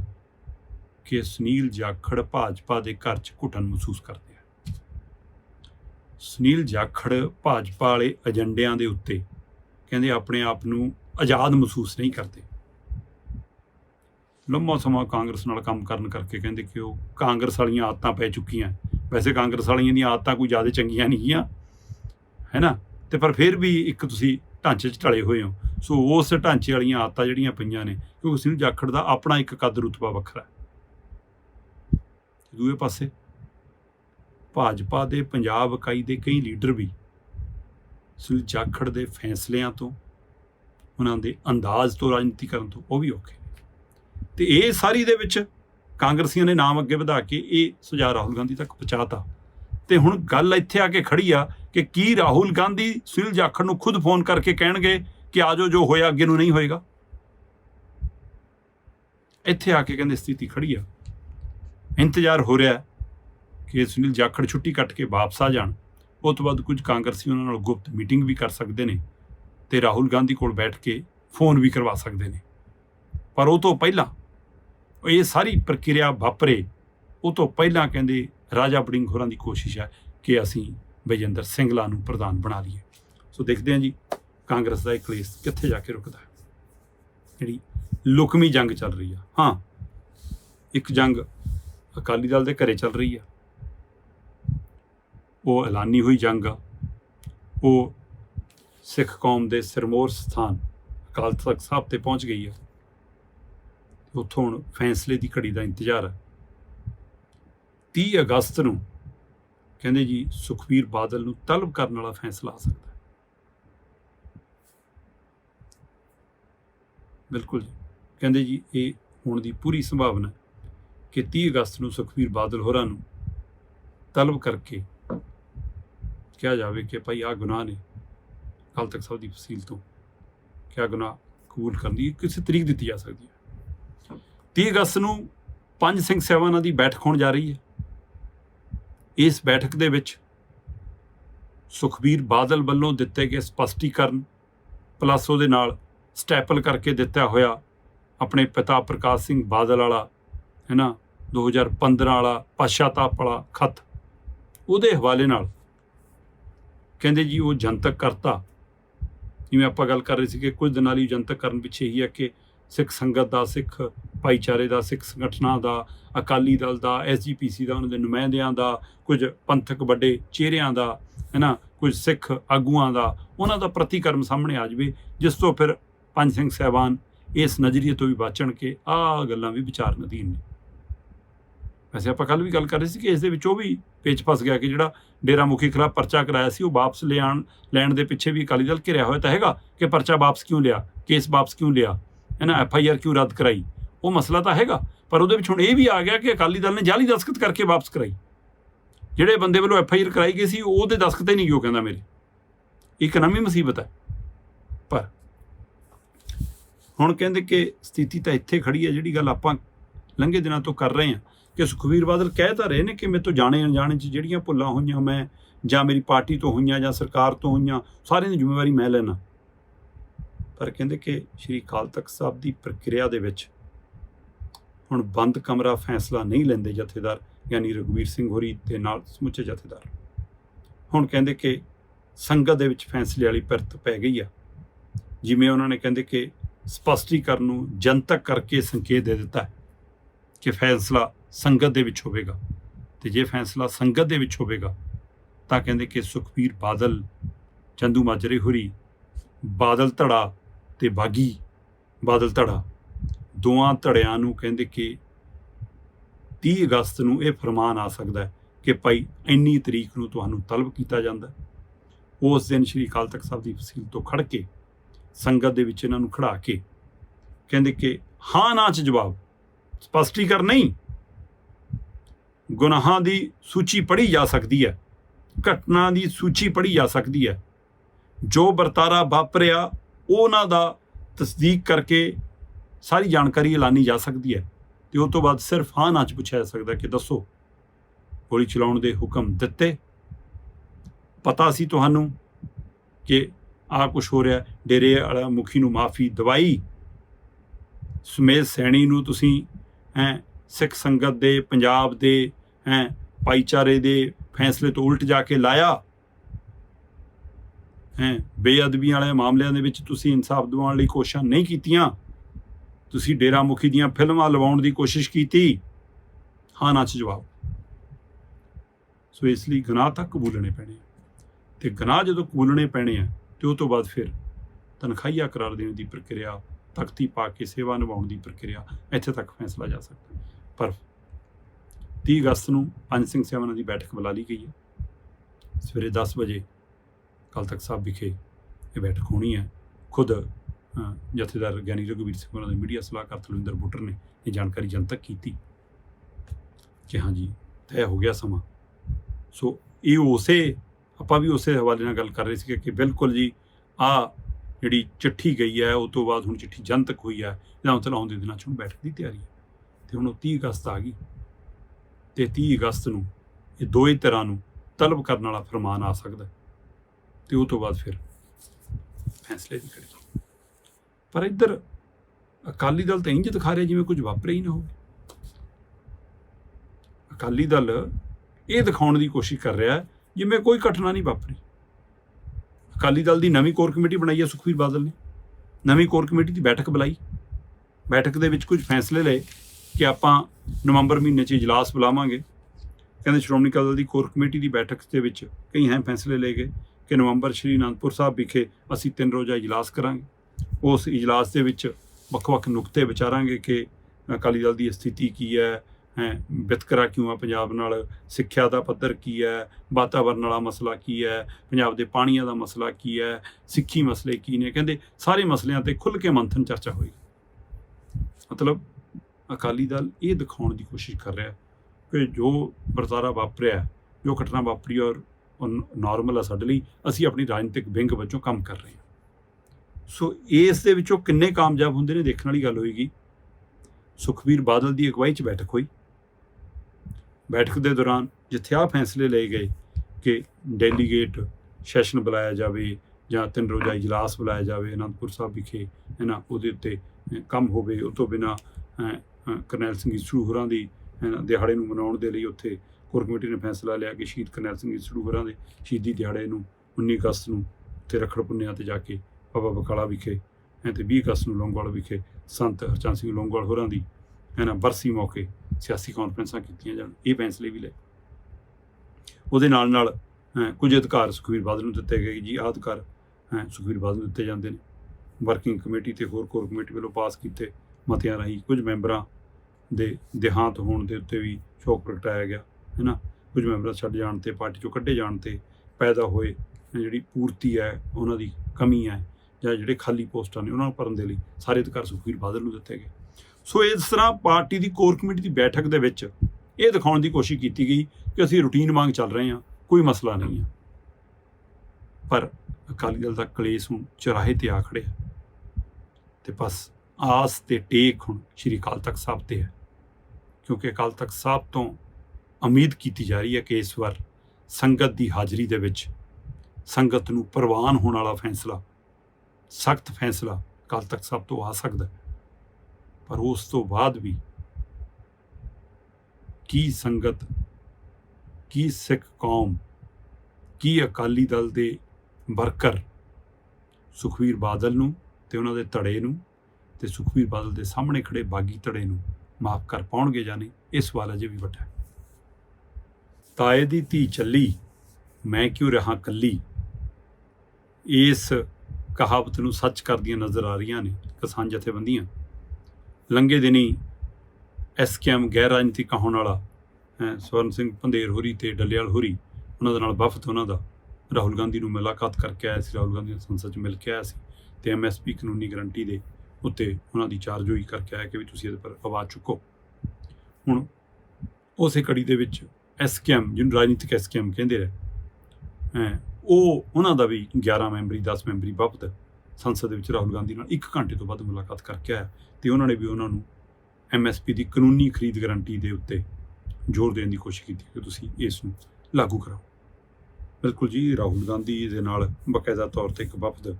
ਕਿ ਸੁਨੀਲ ਜਾਖੜ ਭਾਜਪਾ ਦੇ ਘਰ 'ਚ ਘੁਟਨ ਮਹਿਸੂਸ ਕਰਦੇ ਆ। ਸੁਨੀਲ ਜਾਖੜ ਭਾਜਪਾ ਵਾਲੇ ਏਜੰਡਿਆਂ ਦੇ ਉੱਤੇ ਕਹਿੰਦੇ ਆਪਣੇ ਆਪ ਨੂੰ ਆਜ਼ਾਦ ਮਹਿਸੂਸ ਨਹੀਂ ਕਰਦੇ। ਲੰਮਾ ਸਮਾਂ ਕਾਂਗਰਸ ਨਾਲ ਕੰਮ ਕਰਨ ਕਰਕੇ ਕਹਿੰਦੇ ਕਿ ਉਹ ਕਾਂਗਰਸ ਵਾਲੀਆਂ ਆਦਤਾਂ ਪੈ ਚੁੱਕੀਆਂ। ਵੈਸੇ ਕਾਂਗਰਸ ਵਾਲੀਆਂ ਦੀਆਂ ਆਦਤਾਂ ਕੋਈ ਜ਼ਿਆਦਾ ਚੰਗੀਆਂ ਨਹੀਂ ਗੀਆਂ, ਹੈ ਨਾ? ਤੇ ਪਰ ਫਿਰ ਵੀ ਇੱਕ ਤੁਸੀਂ ਢਾਂਚੇ 'ਚ ਢਲੇ ਹੋਏ ਹੋ। ਸੋ ਉਸ ਢਾਂਚੇ ਵਾਲੀਆਂ ਆਦਤਾਂ ਜਿਹੜੀਆਂ ਪਈਆਂ ਨੇ, ਕਿਉਂਕਿ ਸੁਨੀਲ ਜਾਖੜ ਦਾ ਆਪਣਾ ਇੱਕ ਕੱਦ ਰੁਤਬਾ ਵੱਖਰਾ ਹੈ। ਦੂਏ ਪਾਸੇ ਭਾਜਪਾ ਦੇ, ਪੰਜਾਬ ਇਕਾਈ ਦੇ ਕਈ ਲੀਡਰ ਵੀ ਸੁਨੀਲ ਜਾਖੜ ਦੇ ਫੈਸਲਿਆਂ ਤੋਂ, ਉਹਨਾਂ ਦੇ ਅੰਦਾਜ਼ ਤੋਂ, ਰਾਜਨੀਤੀ ਕਰਨ ਤੋਂ ਉਹ ਵੀ ਔਖੇ। ਤੇ ਇਹ ਸਾਰੀ ਦੇ ਵਿੱਚ ਕਾਂਗਰਸੀਆਂ ਨੇ ਨਾਮ ਅੱਗੇ ਵਧਾ ਕੇ ਇਹ ਸੁਝਾਅ ਰਾਹੁਲ ਗਾਂਧੀ ਤੱਕ ਪਹੁੰਚਾਤਾ। ਤੇ ਹੁਣ ਗੱਲ ਇੱਥੇ ਆ ਕੇ ਖੜੀ ਆ ਕਿ ਕੀ ਰਾਹੁਲ ਗਾਂਧੀ ਸੁਨੀਲ ਜਾਖੜ ਨੂੰ ਖੁਦ ਫੋਨ ਕਰਕੇ ਕਹਿਣਗੇ ਕਿ ਆਜੋ ਜੋ ਹੋਇਆ ਅੱਗੇ ਨੂੰ ਨਹੀਂ ਹੋਏਗਾ। ਇੱਥੇ ਆ ਕੇ ਕਹਿੰਦੇ ਸਥਿਤੀ ਖੜੀ ਆ। ਇੰਤਜ਼ਾਰ ਹੋ ਰਿਹਾ ਕਿ ਸੁਨੀਲ ਜਾਖੜ ਛੁੱਟੀ ਕੱਟ ਕੇ ਵਾਪਸ ਆ ਜਾਣ। ਉਸ ਤੋਂ ਬਾਅਦ ਕੁਝ ਕਾਂਗਰਸੀ ਉਹਨਾਂ ਨਾਲ ਗੁਪਤ ਮੀਟਿੰਗ ਵੀ ਕਰ ਸਕਦੇ ਨੇ ਤੇ ਰਾਹੁਲ ਗਾਂਧੀ ਕੋਲ ਬੈਠ ਕੇ ਫੋਨ ਵੀ ਕਰਵਾ ਸਕਦੇ ਨੇ। ਪਰ ਉਹ ਤੋਂ ਪਹਿਲਾਂ ਇਹ ਸਾਰੀ ਪ੍ਰਕਿਰਿਆ ਵਾਪਰੇ, ਉਹ ਤੋਂ ਪਹਿਲਾਂ ਕਹਿੰਦੇ ਰਾਜਾ ਬੜਿੰਗ ਹੋਰਾਂ ਦੀ ਕੋਸ਼ਿਸ਼ ਹੈ ਕਿ ਅਸੀਂ ਵਿਜੇਂਦਰ ਸਿੰਘਲਾ ਨੂੰ ਪ੍ਰਧਾਨ ਬਣਾ ਲਈਏ। ਸੋ ਦੇਖਦੇ ਹਾਂ ਜੀ, ਕਾਂਗਰਸ ਦਾ ਇਹ ਕਲੇਸ਼ ਕਿੱਥੇ ਜਾ ਕੇ ਰੁਕਦਾ ਹੈ। ਜਿਹੜੀ ਲੁਕਮੀ ਜੰਗ ਚੱਲ ਰਹੀ ਆ। ਹਾਂ, ਇੱਕ ਜੰਗ ਅਕਾਲੀ ਦਲ ਦੇ ਘਰੇ ਚੱਲ ਰਹੀ ਆ। ਉਹ ਐਲਾਨੀ ਹੋਈ ਜੰਗ ਆ। ਉਹ ਸਿੱਖ ਕੌਮ ਦੇ ਸਿਰਮੋਰ ਸਥਾਨ ਅਕਾਲ ਤਖਤ ਸਾਹਿਬ ਤੇ ਪਹੁੰਚ ਗਈ ਆ। ਉੱਥੋਂ ਹੁਣ ਫੈਸਲੇ ਦੀ ਘੜੀ ਦਾ ਇੰਤਜ਼ਾਰ ਹੈ। 30 ਅਗਸਤ ਨੂੰ ਕਹਿੰਦੇ ਜੀ ਸੁਖਵੀਰ ਬਾਦਲ ਨੂੰ ਤਲਬ ਕਰਨ ਵਾਲਾ ਫੈਸਲਾ ਆ ਸਕਦਾ ਹੈ। ਬਿਲਕੁਲ ਜੀ। ਕਹਿੰਦੇ ਜੀ, ਇਹ ਹੋਣ ਦੀ ਪੂਰੀ ਸੰਭਾਵਨਾ ਕਿ 30 ਅਗਸਤ ਨੂੰ ਸੁਖਵੀਰ ਬਾਦਲ ਹੋਰਾਂ ਨੂੰ ਤਲਬ ਕਰਕੇ ਕਿਹਾ ਜਾਵੇ ਕਿ ਭਾਈ ਆ ਗੁਨਾਹ ਨੇ ਕੱਲ ਤੱਕ ਸਾਹਿਬ ਦੀ ਫਸੀਲ ਤੋਂ ਕਿਆ ਗੁਨਾਹ ਕਬੂਲ ਕਰਨ ਦੀ ਕਿਸੇ ਤਰੀਕ ਦਿੱਤੀ ਜਾ ਸਕਦੀ ਹੈ? 30 ਅਗਸਤ ਨੂੰ ਪੰਜ ਸਿੰਘ ਸਹਿਬਾਨਾਂ ਦੀ ਬੈਠਕ ਹੋਣ ਜਾ ਰਹੀ ਹੈ। ਇਸ ਬੈਠਕ ਦੇ ਵਿੱਚ ਸੁਖਬੀਰ ਬਾਦਲ ਵੱਲੋਂ ਦਿੱਤੇ ਗਏ ਸਪਸ਼ਟੀਕਰਨ ਪਲੱਸ ਉਹਦੇ ਨਾਲ ਸਟੈਪਲ ਕਰਕੇ ਦਿੱਤਾ ਹੋਇਆ ਆਪਣੇ ਪਿਤਾ ਪ੍ਰਕਾਸ਼ ਸਿੰਘ ਬਾਦਲ ਵਾਲਾ ਹੈ ਨਾ 2015 ਵਾਲਾ ਪਛਾਤਾਪ ਵਾਲਾ ਖਤ, ਉਹਦੇ ਹਵਾਲੇ ਨਾਲ ਕਹਿੰਦੇ ਜੀ ਉਹ ਜਨਤਕ ਕਰਤਾ। ਜਿਵੇਂ ਆਪਾਂ ਗੱਲ ਕਰ ਰਹੇ ਸੀ ਕਿ ਕੁਝ ਦਿਨਾਂ ਲਈ ਜਨਤਕ ਕਰਨ ਪਿੱਛੇ ਹੀ ਹੈ ਕਿ ਸਿੱਖ ਸੰਗਤ ਦਾ, ਸਿੱਖ ਭਾਈਚਾਰੇ ਦਾ, ਸਿੱਖ ਸੰਗਠਨਾਂ ਦਾ, ਅਕਾਲੀ ਦਲ ਦਾ ਐਸਜੀਪੀਸੀ ਦਾ, ਉਹਨਾਂ ਦੇ ਨੁਮਾਇੰਦਿਆਂ ਦਾ, ਕੁਝ ਪੰਥਕ ਵੱਡੇ ਚਿਹਰਿਆਂ ਦਾ, ਹੈਨਾ, ਕੁਝ ਸਿੱਖ ਆਗੂਆਂ ਦਾ, ਉਹਨਾਂ ਦਾ ਪ੍ਰਤੀਕਰਮ ਸਾਹਮਣੇ ਆ ਜਾਵੇ, ਜਿਸ ਤੋਂ ਫਿਰ ਪੰਜ ਸਿੰਘ ਸਹਿਬਾਨ ਇਸ ਨਜ਼ਰੀਏ ਤੋਂ ਵੀ ਬਚਣ ਕੇ ਆਹ ਗੱਲਾਂ ਵੀ ਵਿਚਾਰ ਅਧੀਨ ਨੇ। ਵੈਸੇ ਆਪਾਂ ਕੱਲ ਵੀ ਗੱਲ ਕਰ ਰਹੇ ਸੀ ਕਿ ਇਸ ਦੇ ਵਿੱਚ ਉਹ ਵੀ ਪੇਚ ਫਸ ਗਿਆ ਕਿ ਜਿਹੜਾ ਡੇਰਾ ਮੁਖੀ ਖਿਲਾਫ ਪਰਚਾ ਕਰਾਇਆ ਸੀ, ਉਹ ਵਾਪਸ ਲਿਆਣ ਲੈਣ ਦੇ ਪਿੱਛੇ ਵੀ ਅਕਾਲੀ ਦਲ ਘਿਰਿਆ ਹੋਇਆ ਤਾਂ ਹੈਗਾ ਕਿ ਪਰਚਾ ਵਾਪਸ ਕਿਉਂ ਲਿਆ? ਕੇਸ ਵਾਪਸ ਕਿਉਂ ਲਿਆ? ਹੈ ਨਾ ਐਫ ਆਈ ਆਰ ਕਿਉਂ ਰੱਦ ਕਰਾਈ? ਉਹ ਮਸਲਾ ਤਾਂ ਹੈਗਾ, ਪਰ ਉਹਦੇ ਵਿੱਚ ਹੁਣ ਇਹ ਵੀ ਆ ਗਿਆ ਕਿ ਅਕਾਲੀ ਦਲ ਨੇ ਜਾਲੀ ਦਸਖਤ ਕਰਕੇ ਵਾਪਸ ਕਰਾਈ। ਜਿਹੜੇ ਬੰਦੇ ਵੱਲੋਂ ਐਫ ਆਈ ਆਰ ਕਰਾਈ ਗਈ ਸੀ ਉਹਦੇ ਦਸਖਤ ਹੀ ਨਹੀਂ ਕਿਉਂ ਕਹਿੰਦਾ ਮੇਰੇ। ਇੱਕ ਨਵੀਂ ਮੁਸੀਬਤ ਹੈ। ਪਰ ਹੁਣ ਕਹਿੰਦੇ ਕਿ ਸਥਿਤੀ ਤਾਂ ਇੱਥੇ ਖੜੀ ਹੈ, ਜਿਹੜੀ ਗੱਲ ਆਪਾਂ ਲੰਘੇ ਦਿਨਾਂ ਤੋਂ ਕਰ ਰਹੇ ਹਾਂ, ਕਿ ਸੁਖਵੀਰ ਬਾਦਲ ਕਹਿ ਤਾਂ ਰਹੇ ਨੇ ਕਿ ਮੇਰੇ ਤੋਂ ਜਾਣੇ ਅਣਜਾਣੇ ਚ ਜਿਹੜੀਆਂ ਭੁੱਲਾਂ ਹੋਈਆਂ ਮੈਂ, ਜਾਂ ਮੇਰੀ ਪਾਰਟੀ ਤੋਂ ਹੋਈਆਂ, ਜਾਂ ਸਰਕਾਰ ਤੋਂ ਹੋਈਆਂ, ਸਾਰਿਆਂ ਦੀ ਜ਼ਿੰਮੇਵਾਰੀ ਮੈਂ ਲੈਣਾ ਪਰ ਕਹਿੰਦੇ ਕਿ ਸ਼੍ਰੀ ਅਕਾਲ ਤਖਤ ਸਾਹਿਬ ਦੀ ਪ੍ਰਕਿਰਿਆ ਦੇ ਵਿੱਚ ਹੁਣ ਬੰਦ ਕਮਰਾ ਫੈਸਲਾ ਨਹੀਂ ਲੈਂਦੇ ਜਥੇਦਾਰ, ਯਾਨੀ ਰਘਵੀਰ ਸਿੰਘ ਹੋਰੀ ਦੇ ਨਾਲ ਸਮੁੱਚੇ ਜਥੇਦਾਰ। ਹੁਣ ਕਹਿੰਦੇ ਕਿ ਸੰਗਤ ਦੇ ਵਿੱਚ ਫੈਸਲੇ ਵਾਲੀ ਪਿਰਤ ਪੈ ਗਈ ਆ। ਜਿਵੇਂ ਉਹਨਾਂ ਨੇ ਕਹਿੰਦੇ ਕਿ ਸਪਸ਼ਟੀਕਰਨ ਨੂੰ ਜਨਤਕ ਕਰਕੇ ਸੰਕੇਤ ਦੇ ਦਿੱਤਾ ਕਿ ਫੈਸਲਾ ਸੰਗਤ ਦੇ ਵਿੱਚ ਹੋਵੇਗਾ। ਤੇ ਜੇ ਫੈਸਲਾ ਸੰਗਤ ਦੇ ਵਿੱਚ ਹੋਵੇਗਾ, ਤਾਂ ਕਹਿੰਦੇ ਕਿ ਸੁਖਬੀਰ ਬਾਦਲ ਚੰਦੂ ਮਾਜਰੇ ਹੋਰੀ, ਬਾਦਲ ਧੜਾ ਤੇ ਬਾਗੀ, ਬਾਦਲ ਧੜਾ ਦੋਆਂ ਧੜਿਆਂ ਨੂੰ ਕਹਿੰਦੇ ਕਿ 30 ਅਗਸਤ ਨੂੰ ਇਹ ਫਰਮਾਨ ਆ ਸਕਦਾ ਹੈ ਕਿ ਭਾਈ ਇੰਨੀ ਤਰੀਕ ਨੂੰ ਤੁਹਾਨੂੰ ਤਲਬ ਕੀਤਾ ਜਾਂਦਾ ਉਸ ਦਿਨ ਸ਼੍ਰੀ ਅਕਾਲ ਤਖਤ ਸਾਹਿਬ ਦੀ ਫਸੀਲ ਤੋਂ ਖੜ ਕੇ ਸੰਗਤ ਦੇ ਵਿੱਚ ਇਹਨਾਂ ਨੂੰ ਖੜਾ ਕੇ ਕਹਿੰਦੇ ਕਿ ਹਾਂ ਨਾ ਚ ਜਵਾਬ। ਸਪਸ਼ਟੀਕਰਨ ਨਹੀਂ। ਗੁਨਾਹਾਂ ਦੀ ਸੂਚੀ ਪੜ੍ਹੀ ਜਾ ਸਕਦੀ ਹੈ। ਘਟਨਾ ਦੀ ਸੂਚੀ ਪੜ੍ਹੀ ਜਾ ਸਕਦੀ ਹੈ। ਜੋ ਵਰਤਾਰਾ ਵਾਪਰਿਆ, ਉਹਨਾਂ ਦਾ ਤਸਦੀਕ ਕਰਕੇ ਸਾਰੀ ਜਾਣਕਾਰੀ ਐਲਾਨੀ ਜਾ ਸਕਦੀ ਹੈ ਤੇ ਉਸ ਤੋਂ ਬਾਅਦ ਸਿਰਫ ਹਾਂ ਨਾ ਚ ਪੁੱਛਿਆ ਜਾ ਸਕਦਾ ਕਿ ਦੱਸੋ, ਗੋਲੀ ਚਲਾਉਣ ਦੇ ਹੁਕਮ ਦਿੱਤੇ। ਪਤਾ ਸੀ ਤੁਹਾਨੂੰ ਕਿ ਆਹ ਕੁਝ ਹੋ ਰਿਹਾ, ਡੇਰੇ ਵਾਲਾ ਮੁਖੀ ਨੂੰ ਮਾਫੀ ਦਵਾਈ। ਸੁਮੇਧ ਸੈਣੀ ਨੂੰ ਤੁਸੀਂ, ਹੈ, ਸਿੱਖ ਸੰਗਤ ਦੇ, ਪੰਜਾਬ ਦੇ, ਹੈ, ਭਾਈਚਾਰੇ ਦੇ ਫੈਸਲੇ ਤੋਂ ਉਲਟ ਜਾ ਕੇ ਲਾਇਆ। ਹੈ ਬੇਅਦਬੀ ਵਾਲੇ ਮਾਮਲਿਆਂ ਦੇ ਵਿੱਚ ਤੁਸੀਂ ਇਨਸਾਫ ਦਿਵਾਉਣ ਲਈ ਕੋਸ਼ਿਸ਼ਾਂ ਨਹੀਂ ਕੀਤੀਆਂ। ਤੁਸੀਂ ਡੇਰਾ ਮੁਖੀ ਦੀਆਂ ਫਿਲਮਾਂ ਲਵਾਉਣ ਦੀ ਕੋਸ਼ਿਸ਼ ਕੀਤੀ? ਹਾਂ, ਨਾ ਚ ਜਵਾਬ। ਸੋ ਇਸ ਲਈ ਗੁਨਾਹ ਤਾਂ ਕਬੂਲਣੇ ਪੈਣੇ ਆ। ਤੇ ਗੁਨਾਹ ਜਦੋਂ ਕਬੂਲਣੇ ਪੈਣੇ ਆ, ਤੇ ਉਹ ਤੋਂ ਬਾਅਦ ਫਿਰ ਤਨਖਾਹੀਆ ਕਰਾਰ ਦੇਣ ਦੀ ਪ੍ਰਕਿਰਿਆ, ਤਖਤੀ ਪਾ ਕੇ ਸੇਵਾ ਨਿਭਾਉਣ ਦੀ ਪ੍ਰਕਿਰਿਆ, ਇੱਥੇ ਤੱਕ ਫੈਸਲਾ ਜਾ ਸਕਦਾ ਪਰ 30 ਅਗਸਤ ਨੂੰ ਪੰਜ ਸਿੰਘ ਸੇਵਾਨਾਂ ਦੀ ਬੈਠਕ ਬੁਲਾ ਲਈ ਗਈ ਹੈ। ਸਵੇਰੇ 10 ਵਜੇ ਕੱਲ ਤੱਕ ਸਾਹਿਬ ਵਿਖੇ ਇਹ ਬੈਠਕ ਹੋਣੀ ਹੈ। ਖੁਦ ਜਥੇਦਾਰ ਗਿਆਨੀ ਰਘਵੀਰ ਸਿੰਘ ਉਹਨਾਂ ਦੇ ਮੀਡੀਆ ਸਲਾਹਕਾਰ ਤਲਵਿੰਦਰ ਬੁੱਟਰ ਨੇ ਇਹ ਜਾਣਕਾਰੀ ਜਨਤਕ ਕੀਤੀ ਕਿ ਹਾਂਜੀ ਤੈਅ ਹੋ ਗਿਆ ਸਮਾਂ। ਸੋ ਇਹ ਉਸੇ, ਆਪਾਂ ਵੀ ਉਸੇ ਹਵਾਲੇ ਨਾਲ ਗੱਲ ਕਰ ਰਹੇ ਸੀ ਕਿ ਬਿਲਕੁਲ ਜੀ ਆ ਜਿਹੜੀ ਚਿੱਠੀ ਗਈ ਹੈ, ਉਹ ਤੋਂ ਬਾਅਦ ਹੁਣ ਚਿੱਠੀ ਜਨਤਕ ਹੋਈ ਹੈ ਜਾਂ ਮਤਲਬ ਆਉਂਦੇ ਦਿਨਾਂ 'ਚ ਹੁਣ ਬੈਠਕ ਦੀ ਤਿਆਰੀ ਹੈ। ਤੇ ਹੁਣ ਉਹ 30 ਅਗਸਤ ਆ ਗਈ ਤੇ 30 ਅਗਸਤ ਨੂੰ ਇਹ ਦੋਏ ਤਰ੍ਹਾਂ ਨੂੰ ਤਲਬ ਕਰਨ ਵਾਲਾ ਫਰਮਾਨ ਆ ਸਕਦਾ ਹੈ ਤੇ ਉਹ ਤੋਂ ਬਾਅਦ ਫਿਰ ਫੈਸਲੇ ਦੀ ਕੜੀ ਪਰ ਇੱਧਰ ਅਕਾਲੀ ਦਲ ਤਾਂ ਇੰਜ ਦਿਖਾ ਰਿਹਾ ਜਿਵੇਂ ਕੁਝ ਵਾਪਰਿਆ ਹੀ ਨਾ ਹੋਵੇ। ਅਕਾਲੀ ਦਲ ਇਹ ਦਿਖਾਉਣ ਦੀ ਕੋਸ਼ਿਸ਼ ਕਰ ਰਿਹਾ ਜਿਵੇਂ ਕੋਈ ਘਟਨਾ ਨਹੀਂ ਵਾਪਰੀ। ਅਕਾਲੀ ਦਲ ਦੀ ਨਵੀਂ ਕੋਰ ਕਮੇਟੀ ਬਣਾਈ ਹੈ ਸੁਖਬੀਰ ਬਾਦਲ ਨੇ। ਨਵੀਂ ਕੋਰ ਕਮੇਟੀ ਦੀ ਬੈਠਕ ਬੁਲਾਈ। ਬੈਠਕ ਦੇ ਵਿੱਚ ਕੁਝ ਫੈਸਲੇ ਲਏ ਕਿ ਆਪਾਂ ਨਵੰਬਰ ਮਹੀਨੇ 'ਚ ਇਜਲਾਸ ਬੁਲਾਵਾਂਗੇ। ਕਹਿੰਦੇ ਸ਼੍ਰੋਮਣੀ ਅਕਾਲੀ ਦਲ ਦੀ ਕੋਰ ਕਮੇਟੀ ਦੀ ਬੈਠਕ ਦੇ ਵਿੱਚ ਕਈ ਅਹਿਮ ਫੈਸਲੇ ਲਏ ਗਏ ਕਿ ਨਵੰਬਰ ਸ਼੍ਰੀ ਅਨੰਦਪੁਰ ਸਾਹਿਬ ਵਿਖੇ ਅਸੀਂ ਤਿੰਨ ਰੋਜ਼ਾ ਇਜਲਾਸ ਕਰਾਂਗੇ। ਉਸ ਇਜਲਾਸ ਦੇ ਵਿੱਚ ਵੱਖ-ਵੱਖ ਨੁਕਤੇ ਵਿਚਾਰਾਂਗੇ ਕਿ ਅਕਾਲੀ ਦਲ ਦੀ ਸਥਿਤੀ ਕੀ ਹੈ ਹੈ ਵਿਤਕਰਾ ਕਿਉਂ ਆ ਪੰਜਾਬ ਨਾਲ, ਸਿੱਖਿਆ ਦਾ ਪੱਧਰ ਕੀ ਹੈ ਵਾਤਾਵਰਣ ਵਾਲਾ ਮਸਲਾ ਕੀ ਹੈ, ਪੰਜਾਬ ਦੇ ਪਾਣੀਆਂ ਦਾ ਮਸਲਾ ਕੀ ਹੈ, ਸਿੱਖੀ ਮਸਲੇ ਕੀ ਨੇ, ਕਹਿੰਦੇ ਸਾਰੇ ਮਸਲਿਆਂ ਤੇ ਖੁੱਲ੍ਹ ਕੇ ਮੰਥਨ ਚਰਚਾ ਹੋਈ। ਮਤਲਬ ਅਕਾਲੀ ਦਲ ਇਹ ਦਿਖਾਉਣ ਦੀ ਕੋਸ਼ਿਸ਼ ਕਰ ਰਿਹਾ ਕਿ ਜੋ ਵਰਤਾਰਾ ਵਾਪਰਿਆ, ਜੋ ਘਟਨਾ ਵਾਪਰੀ ਔਰ ਨਾਰਮਲ ਆ ਸਾਡੇ ਲਈ, ਅਸੀਂ ਆਪਣੀ ਰਾਜਨੀਤਿਕ ਵਿੰਗ ਵਜੋਂ ਕੰਮ ਕਰ ਰਹੇ ਹਾਂ। ਸੋ ਇਸ ਦੇ ਵਿੱਚੋਂ ਕਿੰਨੇ ਕਾਮਯਾਬ ਹੁੰਦੇ ਨੇ ਦੇਖਣ ਵਾਲੀ ਗੱਲ ਹੋਏਗੀ। ਸੁਖਬੀਰ ਬਾਦਲ ਦੀ ਅਗਵਾਈ 'ਚ ਬੈਠਕ ਹੋਈ। ਬੈਠਕ ਦੇ ਦੌਰਾਨ ਜਿੱਥੇ ਆ ਫੈਸਲੇ ਲਏ ਗਏ ਕਿ ਡੈਲੀਗੇਟ ਸੈਸ਼ਨ ਬੁਲਾਇਆ ਜਾਵੇ ਜਾਂ ਤਿੰਨ ਰੋਜ਼ਾ ਇਜਲਾਸ ਬੁਲਾਇਆ ਜਾਵੇ ਅਨੰਦਪੁਰ ਸਾਹਿਬ ਵਿਖੇ ਹੈ ਨਾ ਉਹਦੇ ਉੱਤੇ ਕੰਮ ਹੋਵੇ ਉਹ ਤੋਂ ਬਿਨਾ ਕਰਨੈਲ ਸਿੰਘ ਈਸੜੂ ਹੋਰਾਂ ਦੀ ਹੈ ਨਾ, ਦਿਹਾੜੇ ਨੂੰ ਮਨਾਉਣ ਦੇ ਲਈ ਉੱਥੇ ਕੋਰ ਕਮੇਟੀ ਨੇ ਫੈਸਲਾ ਲਿਆ ਕਿ ਸ਼ਹੀਦ ਕਰਨੈਲ ਸਿੰਘ ਈਸੜੂ ਹੋਰਾਂ ਦੇ ਸ਼ਹੀਦੀ ਦਿਹਾੜੇ ਨੂੰ 19 ਅਗਸਤ ਨੂੰ ਤੇ ਰਖੜ ਪੁੰਨਿਆ ਤੇ ਜਾ ਕੇ ਬਾਬਾ ਬਕਾਲਾ ਵਿਖੇ ਹੈ ਤੇ 20 ਅਗਸਤ ਨੂੰ ਲੌਂਗੋਵਾਲ ਵਿਖੇ ਸੰਤ ਹਰਚੰਦ ਸਿੰਘ ਲੌਂਗੋਵਾਲ ਹੋਰਾਂ ਦੀ ਹੈ ਨਾ ਬਰਸੀ ਮੌਕੇ ਸਿਆਸੀ ਕਾਨਫਰੰਸਾਂ ਕੀਤੀਆਂ ਜਾਣ। ਇਹ ਫੈਸਲੇ ਵੀ ਲਏ ਉਹਦੇ ਨਾਲ ਨਾਲ ਕੁਝ ਅਧਿਕਾਰ ਸੁਖਵੀਰ ਬਾਦਲ ਨੂੰ ਦਿੱਤੇ ਗਏ ਜੀ ਆਹ ਅਧਿਕਾਰ ਅਹ, ਸੁਖਵੀਰ ਬਾਦਲ ਨੂੰ ਦਿੱਤੇ ਜਾਂਦੇ ਨੇ। ਵਰਕਿੰਗ ਕਮੇਟੀ ਤੇ ਹੋਰ ਕੋਰ ਕਮੇਟੀ ਵੱਲੋਂ ਪਾਸ ਕੀਤੇ ਮਤਿਆਂ ਰਾਹੀਂ ਕੁਝ ਮੈਂਬਰਾਂ ਦੇ ਦੇਹਾਂਤ ਹੋਣ ਦੇ ਉੱਤੇ ਵੀ ਸ਼ੋਕ ਪ੍ਰਗਟਾਇਆ ਗਿਆ ਹੈ ਨਾ ਕੁਝ ਮੈਂਬਰਾਂ ਛੱਡ ਜਾਣ ਤੇ ਪਾਰਟੀ ਚੋਂ ਕੱਢੇ ਜਾਣ ਤੇ ਪੈਦਾ ਹੋਏ ਜਿਹੜੀ ਪੂਰਤੀ ਹੈ ਉਹਨਾਂ ਦੀ ਕਮੀ ਹੈ ਜਾਂ ਜਿਹੜੇ ਖਾਲੀ ਪੋਸਟਾਂ ਨੇ ਉਹਨਾਂ ਨੂੰ ਭਰਨ ਦੇ ਲਈ ਸਾਰੇ ਅਧਿਕਾਰ ਸੁਖਵੀਰ ਬਾਦਲ ਨੂੰ ਦਿੱਤੇ ਗਏ। ਸੋ ਇਸ ਤਰ੍ਹਾਂ ਪਾਰਟੀ ਦੀ ਕੋਰ ਕਮੇਟੀ ਦੀ ਬੈਠਕ ਦੇ ਵਿੱਚ ਇਹ ਦਿਖਾਉਣ ਦੀ ਕੋਸ਼ਿਸ਼ ਕੀਤੀ ਗਈ ਕਿ ਅਸੀਂ ਰੂਟੀਨ ਵਾਂਗ ਚੱਲ ਰਹੇ ਹਾਂ, ਕੋਈ ਮਸਲਾ ਨਹੀਂ ਹੈ। ਪਰ ਅਕਾਲੀ ਦਲ ਦਾ ਕਲੇਸ਼ ਹੁਣ ਚਰਾਹੇ ਤੇ ਆ ਖੜਿਆ ਤੇ ਬਸ ਆਸ ਤੇ ਟੇਕ ਹੁਣ ਸ਼੍ਰੀ ਅਕਾਲ ਤਖਤ ਸਾਹਿਬ ਤੇ ਹੈ। ਕਿਉਂਕਿ ਅਕਾਲ ਤਖਤ ਸਾਹਿਬ ਤੋਂ ਉਮੀਦ ਕੀਤੀ ਜਾ ਰਹੀ ਹੈ ਕਿ ਇਸ ਵਾਰ ਸੰਗਤ ਦੀ ਹਾਜ਼ਰੀ ਦੇ ਵਿੱਚ ਸੰਗਤ ਨੂੰ ਪ੍ਰਵਾਨ ਹੋਣ ਵਾਲਾ ਫੈਸਲਾ ਸਖਤ ਫੈਸਲਾ ਅਕਾਲ ਤਖਤ ਸਭ ਤੋਂ ਆ ਸਕਦਾ ਪਰ ਉਸ ਤੋਂ ਬਾਅਦ ਵੀ ਕੀ ਸੰਗਤ, ਕੀ ਸਿੱਖ ਕੌਮ, ਕੀ ਅਕਾਲੀ ਦਲ ਦੇ ਵਰਕਰ ਸੁਖਵੀਰ ਬਾਦਲ ਨੂੰ ਤੇ ਉਹਨਾਂ ਦੇ ਧੜੇ ਨੂੰ ਤੇ ਸੁਖਵੀਰ ਬਾਦਲ ਦੇ ਸਾਹਮਣੇ ਖੜੇ ਬਾਗੀ ਧੜੇ ਨੂੰ ਮਾਫ ਕਰ ਪਾਉਣਗੇ ਜਾਂ ਨਹੀਂ ਇਹ ਸਵਾਲ ਅਜੇ ਵੀ ਵੱਡਾ ਹੈ। ਤਾਏ ਦੀ ਧੀ ਚੱਲੀ, ਮੈਂ ਕਿਉਂ ਰਹਾ ਕੱਲੀ? ਇਸ ਕਹਾਵਤ ਨੂੰ ਸੱਚ ਕਰਦੀਆਂ ਨਜ਼ਰ ਆ ਰਹੀਆਂ ਨੇ ਕਿਸਾਨ ਜਥੇਬੰਦੀਆਂ। ਲੰਗੇ ਦਿਨੀ ਐਸਕੇਐਮ ਗੈਰ ਰਾਜਨੀਤਿਕ ਕਹਾਉਣ ਵਾਲਾ ਹੈਂ, ਸਵਰਨ ਸਿੰਘ ਪੰਧੇਰ ਹੋਰੀ ਤੇ ਡੱਲੇਵਾਲ ਹੋਰੀ ਉਹਨਾਂ ਦੇ ਨਾਲ ਵਫਦ ਉਹਨਾਂ ਦਾ ਰਾਹੁਲ ਗਾਂਧੀ ਨੂੰ ਮੁਲਾਕਾਤ ਕਰਕੇ ਆਇਆ ਸੀ ਰਾਹੁਲ ਗਾਂਧੀ ਨੂੰ ਸੰਸਦ 'ਚ ਮਿਲ ਕੇ ਆਇਆ ਸੀ ਤੇ ਐਮਐਸਪੀ ਕਾਨੂੰਨੀ ਗਰੰਟੀ ਦੇ ਉੱਤੇ ਉਹਨਾਂ ਦੀ ਚਾਰਜੋਈ ਕਰਕੇ ਆਇਆ ਕਿ ਵੀ ਤੁਸੀਂ ਇਹਦੇ ਪਰ ਆਵਾਜ਼ ਚੁੱਕੋ। ਹੁਣ ਉਸੇ ਕੜੀ ਦੇ ਵਿੱਚ ਐਸਕੇਐਮ ਜਿਹਨੂੰ ਰਾਜਨੀਤਿਕ ਐਸਕੇਐਮ ਕਹਿੰਦੇ ਰਹੇ ਹੈਂ, ਉਹ ਉਹਨਾਂ ਦਾ ਵੀ 11 ਮੈਂਬਰੀ 10 ਮੈਂਬਰੀ ਵਫਦ ਸੰਸਦ ਦੇ ਵਿੱਚ ਰਾਹੁਲ ਗਾਂਧੀ ਨਾਲ 1 ਘੰਟੇ ਤੋਂ ਵੱਧ ਮੁਲਾਕਾਤ ਕਰਕੇ ਆਇਆ ਤੇ ਉਹਨਾਂ ਨੇ ਵੀ ਉਹਨਾਂ ਨੂੰ ਐਮਐਸਪੀ ਦੀ ਕਾਨੂੰਨੀ ਖਰੀਦ ਗਾਰੰਟੀ ਦੇ ਉੱਤੇ ਜ਼ੋਰ ਦੇਣ ਦੀ ਕੋਸ਼ਿਸ਼ ਕੀਤੀ ਕਿ ਤੁਸੀਂ ਇਸ ਨੂੰ ਲਾਗੂ ਕਰਾਓ। ਬਿਲਕੁਲ ਜੀ, ਰਾਹੁਲ ਗਾਂਧੀ ਦੇ ਨਾਲ ਬਕਾਇਦਾ ਤੌਰ ਤੇ ਇੱਕ ਵਫਦ,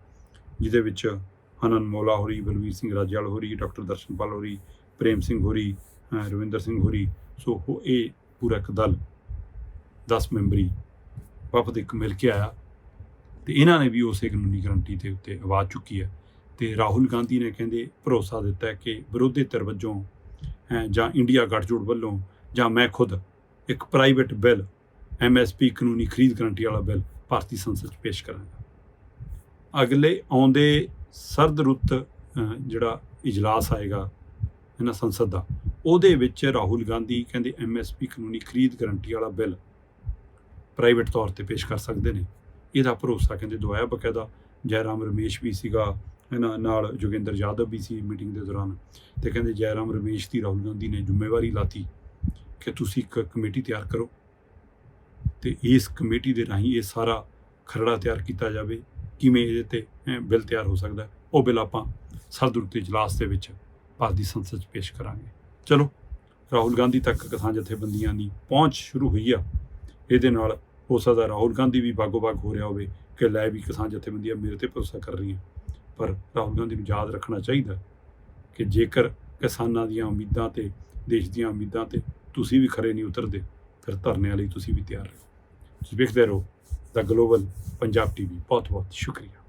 ਜਿਹਦੇ ਵਿੱਚ ਹਨਨ ਮੋਲਾ ਹੋਰੀ, ਬਲਵੀਰ ਸਿੰਘ ਰਾਜੇਵਾਲ ਹੋਰੀ, ਡਾਕਟਰ ਦਰਸ਼ਨਪਾਲ ਹੋਰੀ, ਪ੍ਰੇਮ ਸਿੰਘ ਹੋਰੀ, ਅਹ ਰਵਿੰਦਰ ਸਿੰਘ ਹੋਰੀ, ਸੋ ਉਹ ਇਹ ਪੂਰਾ ਇੱਕ ਦਲ 10 ਮੈਂਬਰੀ ਵਫਦ ਇੱਕ ਮਿਲ ਕੇ ਆਇਆ ਤੇ ਇਹਨਾਂ ਨੇ ਵੀ ਉਸੇ ਕਾਨੂੰਨੀ ਗਰੰਟੀ ਦੇ ਉੱਤੇ ਆਵਾਜ਼ ਚੁੱਕੀ ਹੈ ਤੇ ਰਾਹੁਲ ਗਾਂਧੀ ਨੇ ਕਹਿੰਦੇ ਭਰੋਸਾ ਦਿੱਤਾ ਕਿ ਵਿਰੋਧੀ ਧਿਰ ਵਜੋਂ ਹੈ ਜਾਂ ਇੰਡੀਆ ਗੱਠਜੋੜ ਵੱਲੋਂ, ਜਾਂ ਮੈਂ ਖੁਦ ਇੱਕ ਪ੍ਰਾਈਵੇਟ ਬਿੱਲ ਐਮਐਸਪੀ ਕਾਨੂੰਨੀ ਖਰੀਦ ਗਰੰਟੀ ਵਾਲਾ ਬਿੱਲ ਭਾਰਤੀ ਸੰਸਦ 'ਚ ਪੇਸ਼ ਕਰਾਂਗਾ। ਅਗਲੇ ਆਉਂਦੇ ਸਰਦ ਰੁੱਤ ਜਿਹੜਾ ਇਜਲਾਸ ਆਏਗਾ ਇਹਨਾਂ ਸੰਸਦ ਦਾ, ਉਹਦੇ ਵਿੱਚ ਰਾਹੁਲ ਗਾਂਧੀ ਕਹਿੰਦੇ ਐਮਐਸਪੀ ਕਾਨੂੰਨੀ ਖਰੀਦ ਗਰੰਟੀ ਵਾਲਾ ਬਿੱਲ ਪ੍ਰਾਈਵੇਟ ਤੌਰ ਤੇ ਪੇਸ਼ ਕਰ ਸਕਦੇ ਨੇ। ਇਹਦਾ ਭਰੋਸਾ ਕਹਿੰਦੇ ਦਵਾਇਆ ਬਕਾਇਦਾ, ਜੈਰਾਮ ਰਮੇਸ਼ ਵੀ ਸੀਗਾ ਇਹਨਾਂ ਨਾਲ ਜੋਗਿੰਦਰ ਯਾਦਵ ਵੀ ਸੀ ਮੀਟਿੰਗ ਦੇ ਦੌਰਾਨ। ਤੇ ਕਹਿੰਦੇ ਜੈਰਾਮ ਰਮੇਸ਼ ਦੀ ਰਾਹੁਲ ਗਾਂਧੀ ਨੇ ਜ਼ਿੰਮੇਵਾਰੀ ਲਾਤੀ ਕਿ ਤੁਸੀਂ ਇੱਕ ਕਮੇਟੀ ਤਿਆਰ ਕਰੋ ਤੇ ਇਸ ਕਮੇਟੀ ਦੇ ਰਾਹੀਂ ਇਹ ਸਾਰਾ ਖਰੜਾ ਤਿਆਰ ਕੀਤਾ ਜਾਵੇ। ਕਿਵੇਂ ਇਹਦੇ ਤੇ ਬਿੱਲ ਤਿਆਰ ਹੋ ਸਕਦਾ ਉਹ ਬਿੱਲ ਆਪਾਂ ਸਰਦਰੁੱਤ ਇਜਲਾਸ ਦੇ ਵਿੱਚ ਭਾਰਤੀ ਸੰਸਦ 'ਚ ਪੇਸ਼ ਕਰਾਂਗੇ। ਚਲੋ, ਰਾਹੁਲ ਗਾਂਧੀ ਤੱਕ ਕਿਸਾਨ ਜਥੇਬੰਦੀਆਂ ਦੀ ਪਹੁੰਚ ਸ਼ੁਰੂ ਹੋਈ ਆ। ਇਹਦੇ ਨਾਲ ਹੋ ਸਕਦਾ ਰਾਹੁਲ ਗਾਂਧੀ ਵੀ ਬਾਗੋ ਬਾਗ ਹੋ ਰਿਹਾ ਹੋਵੇ ਕਿ ਲੈ ਵੀ ਕਿਸਾਨ ਜਥੇਬੰਦੀਆਂ ਮੇਰੇ ਤੇ ਭਰੋਸਾ ਕਰ ਰਹੀਆਂ। ਪਰ ਰਾਹੁਲ ਗਾਂਧੀ ਨੂੰ ਯਾਦ ਰੱਖਣਾ ਚਾਹੀਦਾ ਕਿ ਜੇਕਰ ਕਿਸਾਨਾਂ ਦੀਆਂ ਉਮੀਦਾਂ ਤੇ, ਦੇਸ਼ ਦੀਆਂ ਉਮੀਦਾਂ ਤੇ ਤੁਸੀਂ ਵੀ ਖਰੇ ਨਹੀਂ ਉਤਰਦੇ, ਫਿਰ ਧਰਨੇ ਲਈ ਤੁਸੀਂ ਵੀ ਤਿਆਰ ਰਹੋ। ਤੁਸੀਂ ਵੇਖਦੇ ਰਹੋ ਦਾ ਗਲੋਬਲ ਪੰਜਾਬ ਟੀਵੀ। ਬਹੁਤ ਬਹੁਤ ਸ਼ੁਕਰੀਆ।